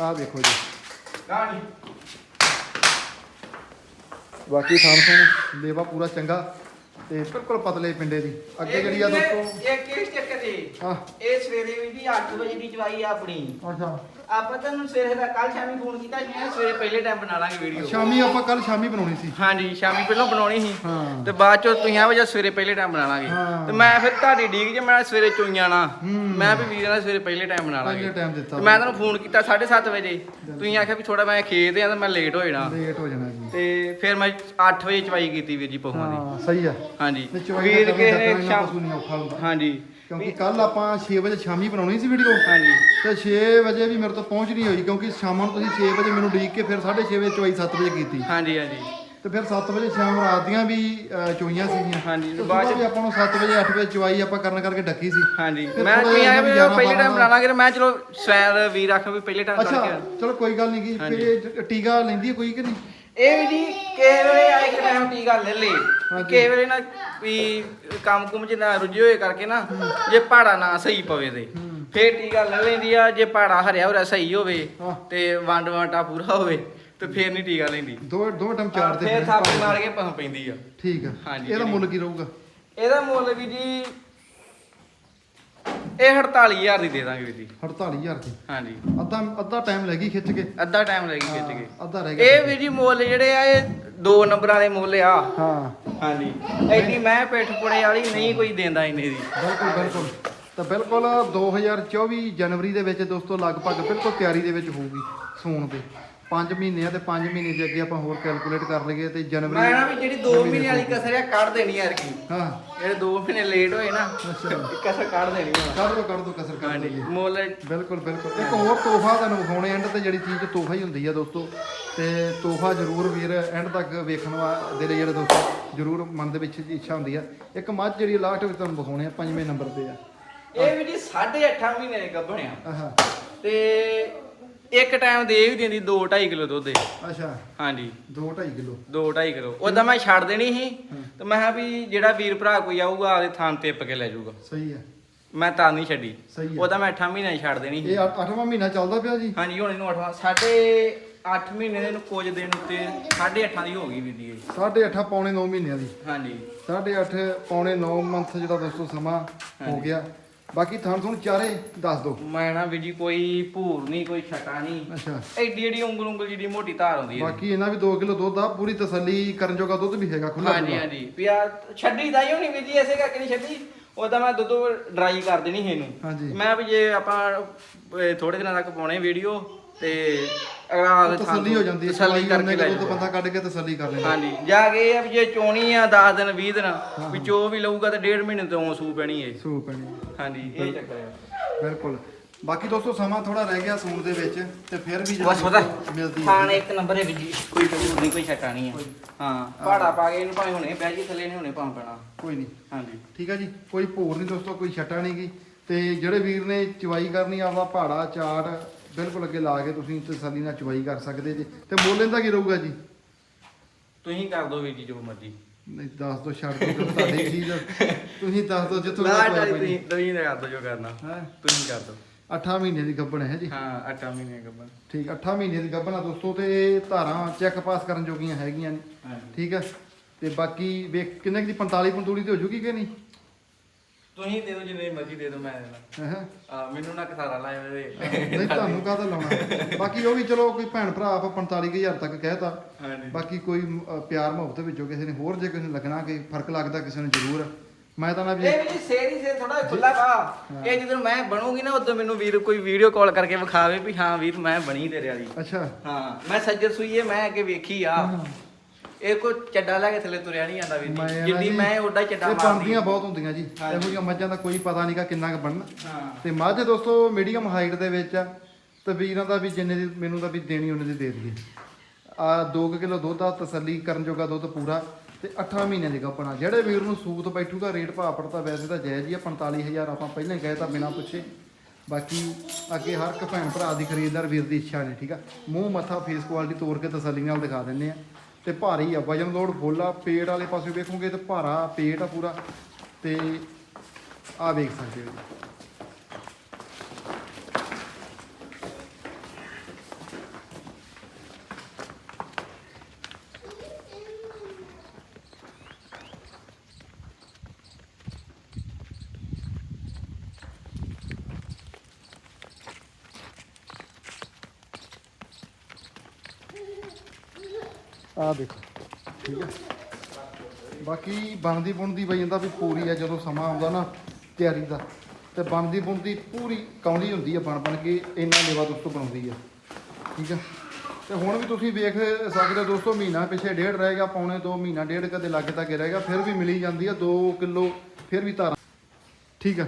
ਆਹ ਦੇਖੋ ਜੀ। ਗਾਣੀ ਬਾਕੀ ਥਣ ਲੇਵਾ ਪੂਰਾ ਚੰਗਾ ਤੇ ਬਿਲਕੁਲ ਪਤਲੇ ਪਿੰਡੇ ਦੀ। ਅੱਗੇ ਜਿਹੜੀ ਆ ਦੋਸਤੋ ਇਹ ਕਿਸ ਚੱਕਰ ਦੀ? ਆਹ। ਇਹ ਸਵੇਰੇ ਵੀ ਦੀ 8 ਵਜੇ ਦੀ ਚਵਾਈ ਆ ਆਪਣੀ। ਅੱਛਾ। ਆਪਾਂ ਤੁਹਾਨੂੰ ਸਵੇਰੇ ਦਾ ਕੱਲ ਸ਼ਾਮੀ ਫੋਨ ਕੀਤਾ ਜਿਵੇਂ ਸਵੇਰੇ ਪਹਿਲੇ ਟਾਈਮ ਬਣਾ ਲਾਂਗੇ ਵੀਡੀਓ ਸ਼ਾਮੀ ਆਪਾਂ ਕੱਲ ਸ਼ਾਮੀ ਬਣਾਉਣੀ ਸੀ। ਹਾਂਜੀ ਸ਼ਾਮੀ ਪਹਿਲਾਂ ਬਣਾਉਣੀ ਸੀ। ਹਾਂ। ਤੇ ਬਾਅਦ ਚੋਂ ਤੁਸੀਂ ਆ ਵਜੇ ਸਵੇਰੇ ਪਹਿਲੇ ਟਾਈਮ ਬਣਾ ਲਾਂਗੇ। ਹਾਂ। ਤੇ ਮੈਂ ਫਿਰ ਤੁਹਾਡੀ ਡੀਕ ਜੇ ਮੈਂ ਸਵੇਰੇ ਚੋਈਆਂ ਨਾ। ਮੈਂ ਵੀ ਵੀਰ ਨਾਲ ਸਵੇਰੇ ਪਹਿਲੇ ਟਾਈਮ ਬਣਾ ਪਹਿਲੇ ਲਾਂਗੇ ਟਾਈਮ ਦਿੱਤਾ। ਤੇ ਮੈਂ ਤੁਹਾਨੂੰ ਫੋਨ ਕੀਤਾ 7:30 ਵਜੇ। ਤੁਸੀਂ ਆਖਿਆ ਵੀ ਥੋੜਾ ਮੈਂ ਖੇਤ ਆ ਤਾਂ ਮੈਂ ਲੇਟ ਹੋ ਜਾਣਾ। ਲੇਟ ਹੋ ਜਾਣਾ ਜੀ। ਤੇ ਫਿਰ ਮੈਂ 8 ਵਜੇ ਚਵਾਈ ਕੀਤੀ ਵੀਰ ਜੀ ਪਹੂਆਂ ਦੀ। ਹਾਂ ਸਹੀ ਆ। ਹਾਂਜੀ। ਤੇ ਚੋਈ ਵੀਰ ਦਾ ਕੇ ਕੰਮ ਸ਼ਾਮ ਪਸ਼ੂ ਨਹੀਂ ਔਖਾ ਹੁੰਦਾ। ਹਾਂਜੀ। ਕਿਉਂਕਿ ਕੱਲ ਆਪਾਂ 6 ਵਜੇ ਸ਼ਾਮੀ ਬਣਾਉਣੀ ਸੀ ਵੀਡੀਓ ਹਾਂਜੀ। ਤੇ 6 ਵਜੇ ਵੀ ਮੇਰੇ ਤੋਂ ਪਹੁੰਚ ਨਹੀਂ ਹੋਈ ਕਿਉਂਕਿ ਸ਼ਾਮਾਂ ਨੂੰ ਤੁਸੀਂ 6 ਵਜੇ ਮੈਨੂੰ ਉਡੀਕ ਕੇ ਫਿਰ 6:30 ਵਜੇ ਚੋਈ 7 ਵਜੇ ਕੀਤੀ। ਹਾਂਜੀ ਹਾਂਜੀ। ਤੇ ਫਿਰ 7 ਵਜੇ ਸ਼ਾਮ ਰਾਤ ਦੀਆਂ ਵੀ ਚੋਈਆਂ ਸੀਗੀਆਂ। ਹਾਂਜੀ, ਬਾਅਦ ਬਾਅਦ ਚ- ਵੀ ਆਪਾਂ ਨੂੰ 7 ਵਜੇ 8 ਵਜੇ ਚਵਾਈ ਆਪਾਂ ਕਰਨ ਕਰਕੇ ਡੱਕੀ ਸੀ। ਹਾਂਜੀ। ਮੈਂ ਆਇਆ ਵੀ ਪਹਿਲੇ ਟਾਈਮ ਬਣਾ ਲਾਂਗੇ ਮੈਂ ਚਲੋ ਸਵੈਰ ਵੀਰ ਆਖਿਆ ਵੀ ਪਹਿਲੇ ਟਾਈਮ ਕਰਕੇ ਚਲੋ ਕੋਈ ਗੱਲ ਨਹੀਂ ਇਹ ਟੀਕਾ ਲੈਂਦੀ ਹੈ ਕੋਈ ਕਿ ਨਹੀਂ? ਇਹ ਵੀ ਜੀ ਕਿਸੇ ਵੇਲੇ ਆ ਇੱਕ ਟਾਈਮ ਟੀਕਾ ਲੈ ਲੇ ਹਾਂਜੀ। ਕਿਸੇ ਵੇਲੇ ਨਾ ਵੀ ਕੰਮ ਕੁਮ ਚ ਨਾ ਰੁੱਝੇ ਹੋਏ ਕਰਕੇ ਨਾ ਜੇ ਪਹਾੜਾ ਨਾ ਸਹੀ ਪਵੇ ਤੇ। ਫੇਰ ਟੀਕਾ ਲੈ ਲੈਂਦੀ ਆ ਜੇ ਪਹਾੜਾ ਹਰਿਆ ਹੋਇਆ ਸਹੀ ਹੋਵੇ। ਤੇ ਵੰਡ ਵਾਟਾ ਪੂਰਾ ਹੋਵੇ ਤੇ ਫੇਰ ਨਹੀਂ ਟੀਕਾ ਲੈਂਦੀ। ਦੋ ਦੋ ਟਮ ਚਾਰ ਦੇ ਫੇਰ ਥਾਪੀ ਮਾਰ ਕੇ ਪਹ ਪੈਂਦੀ ਆ। ਠੀਕ ਆ। ਹਾਂਜੀ, ਇਹਦਾ ਮੁੱਲ ਕੀ ਰਹੂਗਾ? ਇਹਦਾ ਮੁੱਲ ਵੀ ਜੀ ਇਹ 48000 ਦੀ ਦੇ ਦਾਂਗੇ ਵੀਰ ਜੀ। 48000 ਦੀ? ਹਾਂਜੀ। ਅੱਧਾ ਅੱਧਾ ਟਾਈਮ ਲੱਗੀ ਖਿੱਚ ਕੇ? ਅੱਧਾ ਟਾਈਮ ਲੱਗੀ ਖਿੱਚ ਕੇ। ਅੱਧਾ ਰਹਿ ਗਿਆ। ਇਹ ਵੀ ਜੀ ਮੁੱਲ ਜਿਹੜੇ ਆ ਇਹ ਦੋ ਨੰਬਰਾਂ ਦੇ ਮੁੱਲ ਆ। ਹਾਂ। ਹਾਂਜੀ। ਐਡੀ ਮੈਂ ਪਿੱਠ ਪੁੜੇ ਵਾਲੀ ਨਹੀਂ ਕੋਈ ਦਿੰਦਾ ਇੰਨੇ ਦੀ। ਬਿਲਕੁਲ ਬਿਲਕੁਲ। ਤਾਂ ਬਿਲਕੁਲ 2024 ਜਨਵਰੀ ਦੇ ਵਿੱਚ ਦੋਸਤੋ ਲਗਭਗ ਬਿਲਕੁਲ ਤਿਆਰੀ ਦੇ ਵਿੱਚ ਹੋਊਗੀ ਸੂਣ ਦੇ। 5 ਮਹੀਨੇ ਆ ਤੇ 5 ਮਹੀਨੇ ਦੇ ਅੱਗੇ ਆਪਾਂ ਹੋਰ ਕੈਲਕੂਲੇਟ ਕਰ ਲਈਏ ਤੇ ਜਨਵਰੀ ਮੈਂ ਨਾ ਵੀ ਜਿਹੜੀ 2 ਮਹੀਨੇ ਵਾਲੀ ਕਸਰ ਆ ਕੱਢ ਦੇਣੀ ਯਾਰ ਕੀ ਹਾਂ। ਜਿਹੜੇ 2 ਮਹੀਨੇ ਲੇਟ ਹੋਏ ਨਾ ਅੱਛਾ। ਕਸਰ ਕੱਢ ਦੇਣੀ ਹੁਣ ਕੱਢ ਦੋ ਕੱਢ ਦੋ ਕਸਰ ਕੱਢ ਹਾਂਜੀ ਲਈਏ। ਮੁੱਲ ਬਿਲਕੁਲ ਬਿਲਕੁਲ। ਇੱਕ ਹੋਰ ਤੋਹਫਾ ਤੁਹਾਨੂੰ ਵਿਖਾਉਣੇ ਐਂਡ ਤੇ ਜਿਹੜੀ ਚੀਜ਼ ਤੋਹਫਾ ਹੀ ਹੁੰਦੀ ਆ ਦੋਸਤੋ ਤੇ ਤੋਹਫਾ ਜ਼ਰੂਰ ਵੀਰ ਐਂਡ ਤੱਕ ਵੇਖਣ ਵਾ ਦੇ ਲਈ ਜਿਹੜੇ ਦੋਸਤੋ ਜ਼ਰੂਰ ਮਨ ਦੇ ਵਿੱਚ ਇੱਛਾ ਹੁੰਦੀ ਆ। ਇੱਕ ਮੱਝ ਜਿਹੜੀ ਲਾਸਟ ਵਿੱਚ ਤੁਹਾਨੂੰ ਵਿਖਾਉਣੇ ਆ ਪੰਜਵੇਂ ਨੰਬਰ ਤੇ ਆ। ਇਹ ਵੀ ਜੀ 8.5 ਮਹੀਨੇ ਦੇ ਗੱਭਣਿਆ। ਆਹਾ। ਤੇ ਇੱਕ ਟਾਈਮ ਦੇ ਵੀ ਦਿੰਦੀ 2 2.5 ਕਿਲੋ ਦੁੱਧ ਦੇ ਅੱਛਾ। ਹਾਂਜੀ। 2.5 ਕਿਲੋ। 2 2.5 ਕਿਲੋ। ਉਹਦਾ ਮੈਂ ਛੱਡ ਦੇਣੀ ਸੀ। ਤੇ ਮੈਂ ਕਿਹਾ ਵੀ ਜਿਹੜਾ ਵੀਰ ਭਰਾ ਕੋਈ ਆਊਗਾ ਆਦੇ ਥਾਂ ਤੇ ਟਿੱਪ ਕੇ ਲੈ ਜਾਊਗਾ। ਸਹੀ ਆ। ਮੈਂ ਤਾਂ ਨਹੀਂ ਛੱਡੀ। ਸਹੀ ਉਹਦਾ ਮੈਂ 8 ਮਹੀਨੇ ਛੱਡ ਦੇਣੀ ਸੀ। ਇਹ 8ਵਾਂ ਮਹੀਨਾ ਚੱਲਦਾ ਪਿਆ ਜੀ। ਹਾਂਜੀ ਹੁਣ ਇਹਨੂੰ 8 ਸਾਢੇ 8 ਮਹੀਨੇ ਦੇ ਨੂੰ ਕੁਝ ਦਿਨ ਉੱਤੇ ਸਾਢੇ 8 ਦੀ ਹੋ ਗਈ ਜੀ ਇਹ। 8.5 ਪੌਣੇ 9 ਮਹੀਨਿਆਂ ਦੀ। ਹਾਂਜੀ। 8.5 ਪੌਣੇ 9 ਮੰਥ ਜਿਹੜਾ ਦੋਸਤੋ ਸਮਾਂ ਹੋ ਗਿਆ। ਬਾਕੀ ਥਾਂ ਤੁਹਾਨੂੰ ਚਾਰੇ ਦੱਸ ਦਿਓ ਮੈਂ ਨਾ ਵੀ ਜੀ ਕੋਈ ਭੂਰ ਨਹੀਂ ਕੋਈ ਛਟਾ ਨਹੀਂ ਅੱਛਾ। ਐਡੀ ਐਡੀ ਉਂਗਲ ਉਂਗਲ ਜਿਹੜੀ ਮੋਟੀ ਧਾਰ ਹੁੰਦੀ ਹੈ ਬਾਕੀ ਇਹਨਾਂ ਵੀ 2 ਕਿਲੋ ਦੁੱਧ ਆ ਪੂਰੀ ਤਸੱਲੀ ਕਰਨ ਜੋਗਾ ਦੁੱਧ ਵੀ ਹੈਗਾ ਖੁੱਲਾ ਹਾਂਜੀ ਹਾਂਜੀ। ਪਿਆ ਛੱਡੀ ਦਾ ਹੀ ਹੋਣੀ ਵੀ ਜੀ ਐਸੇ ਕਰਕੇ ਨਹੀਂ ਛੱਡੀ। ਉਹਦਾ ਮੈਂ ਦੁੱਧ ਡਰਾਈ ਕਰ ਦੇਣੀ ਇਹਨੂੰ। ਹਾਂਜੀ। ਮੈਂ ਵੀ ਜੇ ਆਪਾਂ ਥੋੜੇ ਦਿਨਾਂ ਤੱਕ ਪਾਉਣੇ ਵੀਡੀਓ ਤੇ ਅਗਲਾ ਆਪਦੇ ਥਾਂ ਤਸੱਲੀ ਹੋ ਜਾਂਦੀ ਹੈ ਤਸੱਲੀ ਕਰਕੇ ਲੈ ਜਾਊਗਾ। ਬੰਦਾ ਕੱਢ ਕੇ ਤਸੱਲੀ ਕਰ ਲੈਂਦਾ। ਹਾਂਜੀ ਜਾ ਕੇ ਇਹ ਆ ਵੀ ਜੇ ਚੋਣੀ ਆ 10 ਦਿਨ 20 ਦਿਨ ਵੀ ਚੋ ਵੀ ਲਊਗਾ ਤੇ ਡੇਢ ਮਹੀਨੇ ਤੋਂ ਸੂ ਪੈਣੀ ਏ। ਸੂ ਪੈਣੀ ਹਾਂਜੀ ਇਹ ਚੱਕਰ ਆ। ਬਿਲਕੁਲ। ਬਾਕੀ ਦੋਸਤੋ ਸਮਾਂ ਥੋੜਾ ਰਹਿ ਗਿਆ ਸੂਣ ਦੇ ਵਿੱਚ ਤੇ ਫਿਰ ਵੀ ਬਸ ਪਤਾ ਮਿਲਦੀ ਹੈ ਖਾਣ ਇੱਕ ਨੰਬਰ ਹੈ ਵੀ ਜੀ ਕੋਈ ਨਹੀਂ ਕੋਈ ਨਹੀਂ ਹੈ ਹਾਂ। ਪਹਾੜਾ ਪਾ ਕੇ ਇਹਨੂੰ ਭਾਵੇਂ ਹੁਣੇ ਬਹਿ ਜੀ ਥੱਲੇ ਨਹੀਂ ਹੁਣੇ ਭਾਂ ਪੈਣਾ। ਕੋਈ ਨਹੀਂ। ਹਾਂਜੀ। ਠੀਕ ਹੈ ਜੀ ਕੋਈ ਭੋਰ ਨਹੀਂ ਦੋਸਤੋ ਕੋਈ ਛਟਾ ਨਹੀਂ ਗੀ। ਤੇ ਜਿਹੜੇ ਵੀਰ ਨੇ ਚਵਾਈ ਕਰਨੀ ਆਪਦਾ ਪਹਾੜਾ ਚਾਟ ਬਿਲਕੁਲ ਅੱਗੇ ਲਾ ਕੇ ਤੁਸੀਂ ਤਸੱਲੀ ਨਾਲ ਚਵਾਈ ਕਰ ਸਕਦੇ ਜੀ। ਤੇ ਮੁੱਲ ਇਹਦਾ ਕੀ ਰਹੂਗਾ ਜੀ? ਤੁਸੀਂ ਕਰ ਦਿਓ ਵੀਰ ਜੀ ਜੋ ਮਰਜ਼ੀ। ਨਹੀਂ ਦੱਸ ਦੋ ਛੱਡ ਦੋ ਤੁਹਾਡੀ ਚੀਜ਼ ਤੁਸੀਂ ਦੱਸ ਦੋ ਜਿੱਥੋਂ ਨਾ ਤੱਕ ਤੁਸੀਂ ਤੁਸੀਂ ਕਰ ਦਿਓ ਜੋ ਕਰਨਾ। ਹੈ? ਤੁਸੀਂ ਕਰ ਦਿਓ। 8 ਮਹੀਨੇ ਦੀ ਗੱਭਣ ਹੈ ਜੀ। ਹਾਂ 8 ਮਹੀਨੇ ਗੱਬਨ ਠੀਕ 8 ਮਹੀਨੇ ਦੀ ਗੱਭਣ ਆ ਦੋਸਤੋ ਤੇ ਧਾਰਾਂ ਚੈੱਕ ਪਾਸ ਕਰਨ ਜੋਗੀਆਂ ਹੈਗੀਆਂ ਨੇ। ਹਾਂਜੀ। ਠੀਕ ਹੈ ਤੇ ਬਾਕੀ ਵੇਖ ਕਿੰਨੇ ਕੁ ਦੀ 45 ਪੰਤੂਲੀ ਤੇ ਹੋ ਜੂਗੀ ਕਿ ਨਹੀਂ? ਤੁਸੀਂ ਦੇ ਦਿਓ ਜਿੰਨੇ ਮਰਜ਼ੀ ਦੇ ਦਿਓ ਮੈਂ ਹੈ ਆ ਮੈਨੂੰ ਨਾ ਕਥਾਰਾ ਲਾਇਆ ਵੇ ਨਹੀਂ ਤੁਹਾਨੂੰ ਕਾਹਦਾ ਲਾਉਣਾ? ਬਾਕੀ ਉਹ ਵੀ ਚਲੋ ਕੋਈ ਭੈਣ ਭਰਾ ਆਪਾਂ 45000 ਤੱਕ ਕਹਿਤਾ ਹਾਂਜੀ। ਬਾਕੀ ਕੋਈ ਪਿਆਰ ਮੁਹੱਬਤ ਵਿੱਚੋਂ ਕਿਸੇ ਨੇ ਹੋਰ ਜੇ ਕਿਸੇ ਨੂੰ ਲੱਗਣਾ ਕਿ ਫ਼ਰਕ ਲੱਗਦਾ ਕਿਸੇ ਨੂੰ ਜ਼ਰੂਰ। ਮੈਂ ਤਾਂ ਨਾ ਵੀ ਇਹ ਵੀ ਸੇਰ ਹੀ ਸੇਰ ਥੋੜਾ ਖੁੱਲਾ ਪਾ ਇਹ ਜਦੋਂ ਮੈਂ ਬਣੂਗੀ ਨਾ ਉਦੋਂ ਮੈਨੂੰ ਵੀਰ ਕੋਈ ਵੀਡੀਓ ਕਾਲ ਕਰਕੇ ਵਿਖਾਵੇ ਵੀ ਹਾਂ ਵੀਰ ਮੈਂ ਬਣੀ ਤੇਰੇ ਵਾਲੀ। ਅੱਛਾ। ਹਾਂ ਮੈਂ ਸੱਜਰ ਸੂਈਏ ਮੈਂ ਅੱਗੇ ਵੇਖੀ ਆ। ਇਹ ਕੋ ਚੱਡਾ ਲੈ ਕੇ ਥੱਲੇ ਤੁਰਿਆ ਨਹੀਂ ਜਾਂਦਾ ਵੀਰ ਮੈਂ ਜੀ ਨਾ ਜਿੱਡੀ ਜੀ, ਮੈਂ ਓਡਾ ਚੱਡਾ ਇਹ ਮਾਰਦੀ। ਬਣਦੀਆਂ ਬਹੁਤ ਹੁੰਦੀਆਂ ਜੀ। ਇਹੋ ਜਿਹੀਆਂ ਮੱਝਾਂ ਦਾ ਕੋਈ ਪਤਾ ਨਹੀਂਗਾ ਕਿੰਨਾ ਕੁ ਬਣਨਾ। ਹਾਂ। ਤੇ ਮੱਝ ਦੋਸਤੋ ਮੀਡੀਅਮ ਹਾਈਟ ਦੇ ਵਿੱਚ ਆ। ਤੇ ਵੀਰਾਂ ਦਾ ਵੀ ਜਿੰਨੇ ਦੀ ਮੈਨੂੰ ਤਾਂ ਵੀ ਦੇਣੀ ਉਹਨੇ ਦੀ ਦੇ ਦਈਏ। ਆ 2 ਕਿਲੋ ਦੁੱਧ ਆ ਤਸੱਲੀ ਕਰਨ ਜੋਗਾ ਦੁੱਧ ਪੂਰਾ। ਤੇ 8 ਮਹੀਨੇ ਦੀ ਗੱਪਣਾ। ਜਿਹੜੇ ਵੀਰ ਨੂੰ ਸੂਤ ਬੈਠੂਗਾ ਰੇਟ ਭਾਅ ਪੜਤਾ ਵੈਸੇ ਤਾਂ ਜਾਇਜ਼ ਹੀ ਆ 45000 ਆਪਾਂ ਪਹਿਲਾਂ ਹੀ ਕਹੇ ਤਾਂ ਬਿਨਾ ਪੁੱਛੇ। ਬਾਕੀ ਅੱਗੇ ਹਰ ਇੱਕ ਭੈਣ ਭਰਾ ਦੀ ਖਰੀਦਦਾਰ ਵੀਰ ਦੀ ਇੱਛਾ ਨੇ ਠੀਕ ਆ? ਮੂੰਹ ਮੱਥਾ ਫੇਸ ਕੁਆਲਿਟੀ ਤੋੜ ਕੇ ਤਸੱਲੀ ਨਾਲ ਦਿਖਾ ਦਿੰਨੇ ਆ। ਤੇ ਭਾਰੀ ਆ, ਵਜਨ ਲੋਡ ਫੁੱਲ ਆ ਪੇਟ ਵਾਲੇ ਪਾਸੇ ਵੇਖੋਗੇ ਤੇ ਭਾਰਾ ਪੇਟ ਆ ਪੂਰਾ, ਤੇ ਆ ਵੇਖ ਸਕਦੇ ਹੋ ਆ ਦੇਖੋ ਠੀਕ ਹੈ। ਬਾਕੀ ਬਣਦੀ ਬੁਣਦੀ ਬਈ ਜਾਂਦਾ ਵੀ ਪੂਰੀ ਆ ਜਦੋਂ ਸਮਾਂ ਆਉਂਦਾ ਨਾ ਤਿਆਰੀ ਦਾ ਤੇ ਬਣਦੀ ਬੁਣਦੀ ਪੂਰੀ ਕੌਲੀ ਹੁੰਦੀ ਆ ਬਣ ਬਣ ਕੇ ਇੰਨਾ ਲੇਵਾ ਦੋਸਤੋ ਬਣਾਉਂਦੀ ਆ ਠੀਕ ਆ। ਤੇ ਹੁਣ ਵੀ ਤੁਸੀਂ ਵੇਖ ਸਕਦੇ ਹੋ ਦੋਸਤੋ ਮਹੀਨਾ ਪਿੱਛੇ ਡੇਢ ਰਹੇਗਾ ਪੌਣੇ 2 ਮਹੀਨਾ ਡੇਢ ਕਦੇ ਲੱਗ ਤੱਕ ਰਹੇਗਾ ਫਿਰ ਵੀ ਮਿਲੀ ਜਾਂਦੀ ਆ 2 ਕਿਲੋ ਫਿਰ ਵੀ ਧਾਰਾਂ। ਠੀਕ ਆ।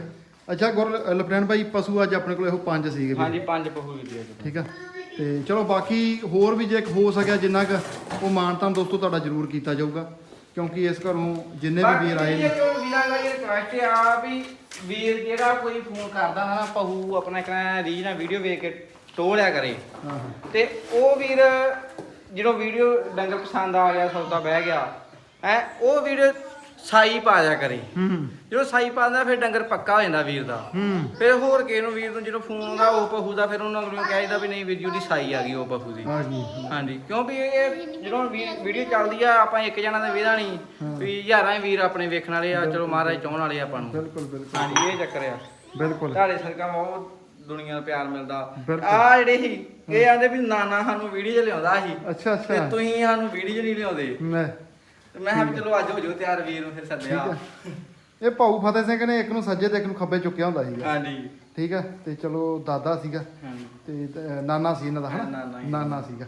ਅੱਛਾ ਗੁਰ ਲਪਟੈਨ ਭਾਈ ਪਸ਼ੂ ਅੱਜ ਆਪਣੇ ਕੋਲ ਇਹੋ ਪੰਜ ਸੀਗੇ ਵੀ। ਹਾਂਜੀ ਪੰਜ ਪਹੂ ਵੀਡੀਓ ਠੀਕ ਆ। ਤੇ ਚਲੋ ਬਾਕੀ ਹੋਰ ਵੀ ਜੇ ਹੋ ਸਕਿਆ ਜਿੰਨਾ ਕੁ ਉਹ ਮਾਨਤਾਨ ਦੋਸਤੋ ਤੁਹਾਡਾ ਜ਼ਰੂਰ ਕੀਤਾ ਜਾਊਗਾ ਕਿਉਂਕਿ ਇਸ ਘਰੋਂ ਜਿੰਨੇ ਵੀ ਵੀਰ ਆਏ ਨੇ। ਵੀਰਾਂ ਦਾ ਇਹ ਰਿਕਵੈਸਟ ਆ ਵੀ ਵੀਰ ਜਿਹੜਾ ਕੋਈ ਫੋਨ ਕਰਦਾ ਨਾ ਪਹੂ ਆਪਣਾ ਕਹਿੰਦਾ ਰੀਜ ਨਾਲ ਵੀਡੀਓ ਵੇਖ ਕੇ ਟੋਲਿਆ ਕਰੇ। ਹਾਂ ਹਾਂ। ਤੇ ਉਹ ਵੀਰ ਜਦੋਂ ਵੀਡੀਓ ਡੰਗਰ ਪਸੰਦ ਆ ਗਿਆ ਸੌਦਾ ਬਹਿ ਗਿਆ ਹੈ ਉਹ ਵੀਰ ਸਾਈ ਪਾ ਜਾ ਕਰੇ। ਹੂੰ। ਜਦੋਂ ਸਾਈ ਪਾਉਂਦਾ ਫਿਰ ਡੰਗਰ ਪੱਕਾ ਹੋ ਜਾਂਦਾ ਵੀਰ ਦਾ। ਹੂੰ। ਫਿਰ ਹੋਰ ਕਿਸੇ ਨੂੰ ਵੀਰ ਨੂੰ ਜਦੋਂ ਫੋਨ ਆਉਂਦਾ ਉਹ ਪਹੂ ਦਾ ਫਿਰ ਉਹਨਾਂ ਨੂੰ ਕਹਿੰਦਾ ਵੀ ਨਹੀਂ ਵੀਰ ਜੀ ਉਹਦੀ ਸਾਈ ਆ ਗਈ ਉਹ ਪਹੂ ਦੀ। ਆ ਹਾਂਜੀ। ਕਿਉਂਕਿ ਇਹ ਜਦੋਂ ਵੀਡੀਓ ਚੱਲਦੀ ਆ ਆਪਾਂ ਇੱਕ ਜਣਾ ਦਾ ਵੇਦਾ ਨਹੀਂ ਵੀ ਹਜ਼ਾਰਾਂ ਹੀ ਵੀਰ ਆਪਣੇ ਵੇਖਣ ਵਾਲੇ ਆ ਚਲੋ ਮਹਾਰਾਜ ਚਾਹਣ ਵਾਲੇ ਆ ਆਪਾਂ ਨੂੰ। ਬਿਲਕੁਲ ਬਿਲਕੁਲ। ਹਾਂਜੀ ਇਹ ਚੱਕਰ ਆ। ਬਿਲਕੁਲ। ਤੁਹਾਡੇ ਸਰਕਾ ਬਹੁਤ ਦੁਨੀਆ ਦਾ ਪਿਆਰ ਮਿਲਦਾ। ਆ ਜਿਹੜੇ ਸੀ ਇਹ ਆਂਦੇ ਵੀ ਨਾਨਾ ਸਾਨੂੰ ਵੀਡੀਓ ਲਿਆਉਂਦਾ ਸੀ। ਅੱਛਾ ਤੇ ਅੱਛਾ ਤੁਸੀਂ ਸਾਨੂੰ ਵੀਡੀਓ ਨਹੀਂ ਲਿਆਉਂਦੇ। ਮੈਂ ਤੇ ਮੈਂ ਕਿਹਾ ਵੀ ਚਲੋ ਅੱਜ ਹੋ ਜਾਓ ਤਿਆਰ ਵੀਰ ਨੂੰ ਫਿਰ ਠੀਕ ਸੱਦਿਆ ਇਹ ਭਾਊ ਫਤਿਹ ਸਿੰਘ ਨੇ ਇੱਕ ਨੂੰ ਸੱਜੇ ਤੇ ਇੱਕ ਨੂੰ ਖੱਬੇ ਚੁੱਕਿਆ ਹੁੰਦਾ ਸੀਗਾ। ਹਾਂਜੀ। ਠੀਕ ਆ ਤੇ ਚਲੋ ਦਾਦਾ ਸੀਗਾ। ਹਾਂਜੀ। ਤੇ ਤ- ਨਾਨਾ ਸੀ ਇਹਨਾਂ ਦਾ ਹਨਾ? ਨਾਨਾ ਹੀ। ਨਾਨਾ ਸੀਗਾ।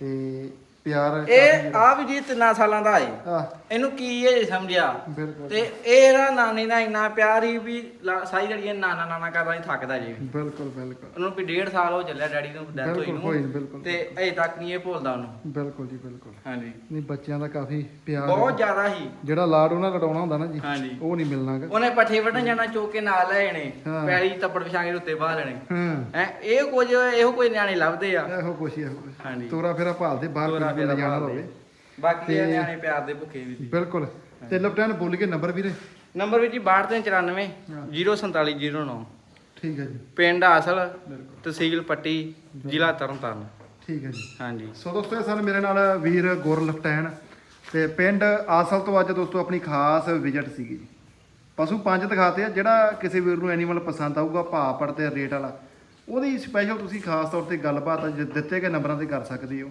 ਤੇ ਪਿਆਰ ਇਹ ਆ ਵੀ ਜੀ ਤਿੰਨਾਂ ਸਾਲਾਂ ਦਾ ਆ ਇਹਨੂੰ ਕੀ ਇਹ ਸਮਝਿਆ? ਬਿਲਕੁਲ। ਤੇ ਇਹਦਾ ਨਾਨੀ ਦਾ ਇੰਨਾ ਪਿਆਰ ਹੀ ਵੀ ਲਾ- ਸਾਰੀ ਜਿਹੜੀ ਇਹ ਨਾਨਾ ਨਾਨਾ ਕਰਦਾ ਨਹੀਂ ਥੱਕਦਾ ਜੀ। ਬਿਲਕੁਲ ਬਿਲਕੁਲ। ਉਹਨੂੰ ਵੀ ਡੇਢ ਸਾਲ ਹੋ ਚੱਲਿਆ ਡੈਡੀ ਨੂੰ ਡੈਥ ਹੋਈ ਬਿਲਕੁਲ ਹੋਈ ਨੂੰ ਬਿਲਕੁਲ। ਤੇ ਅਜੇ ਤੱਕ ਨਹੀਂ ਇਹ ਭੁੱਲਦਾ ਉਹਨੂੰ। ਬਿਲਕੁਲ ਜੀ ਬਿਲਕੁਲ। ਹਾਂਜੀ। ਨਹੀਂ ਬੱਚਿਆਂ ਦਾ ਕਾਫੀ ਪਿਆਰ ਬਹੁਤ ਜ਼ਿਆਦਾ ਹੀ। ਜਿਹੜਾ ਲਾਡ ਉਹਨਾਂ ਲਡਾਉਣਾ ਹੁੰਦਾ ਨਾ ਜੀ ਹਾਂਜੀ। ਉਹ ਨਹੀਂ ਮਿਲਣਾਗਾ ਉਹਨੇ ਪੱਠੇ ਵੱਢਣ ਜਾਣਾ ਚੋਕ ਕੇ ਨਾਲ ਲੈ ਜਾਣੇ ਹਾਂ। ਪੈਲੀ ਤੱਪੜ ਵਿਛਾਂਗੇ ਉੱਤੇ ਬਾਹ ਲੈਣੇ। ਹਾਂ। ਹੈ ਇਹ ਕੁਝ ਇਹੋ ਕੋਈ ਨਿਆਣੇ ਲੱਭਦੇ ਆ। ਇਹੋ ਕੁਛ ਹੀ ਇਹੋ ਕੁਛ। ਹਾਂਜੀ। ਤੋਰਾ ਫੇਰਾ ਭਾਲਦੇ ਬਾਹਰ ਤੋਰਾ ਕੋਈ ਫੇਰਾ ਜਾਣਾ। ਹੋਵੇ। ਬਾਕੀ ਇਹ ਨਿਆਣੇ ਪਿਆਰ ਦੇ ਭੁੱਖੇ ਵੀ ਸੀ। ਬਿਲਕੁਲ। ਤੇ ਲਪਟਾਨ ਬੋਲ ਕੇ ਨੰਬਰ ਵੀਰੇ? ਨੰਬਰ ਵਿੱਚ 6294 ਹਾਂ। 04709 ਠੀਕ ਹੈ ਜੀ। ਪਿੰਡ ਆਸਲ ਤਹਿਸੀਲ ਪੱਟੀ ਜ਼ਿਲ੍ਹਾ ਤਰਨਤਾਰਨ। ਠੀਕ ਹੈ ਜੀ। ਹਾਂਜੀ। ਸੋ ਦੋਸਤੋ ਸਨ ਮੇਰੇ ਨਾਲ ਵੀਰ ਗੁਰ ਲਪਟੈਨ ਤੇ ਪਿੰਡ ਆਸਲ ਤੋਂ ਅੱਜ ਦੋਸਤੋ ਆਪਣੀ ਖਾਸ ਵਿਜ਼ਿਟ ਸੀਗੀ ਜੀ। ਪਸ਼ੂ ਪੰਜ ਦਿਖਾਤੇ ਆ ਜਿਹੜਾ ਕਿਸੇ ਵੀਰ ਨੂੰ ਐਨੀਮਲ ਪਸੰਦ ਆਊਗਾ ਭਾਅ ਪੜ ਤੇ ਰੇਟ ਵਾਲਾ ਉਹਦੀ ਸਪੈਸ਼ਲ ਤੁਸੀਂ ਖਾਸ ਤੌਰ ਤੇ ਗੱਲਬਾਤ ਦਿੱਤੇ ਗਏ ਨੰਬਰਾਂ ਤੇ ਕਰ ਸਕਦੇ ਹੋ?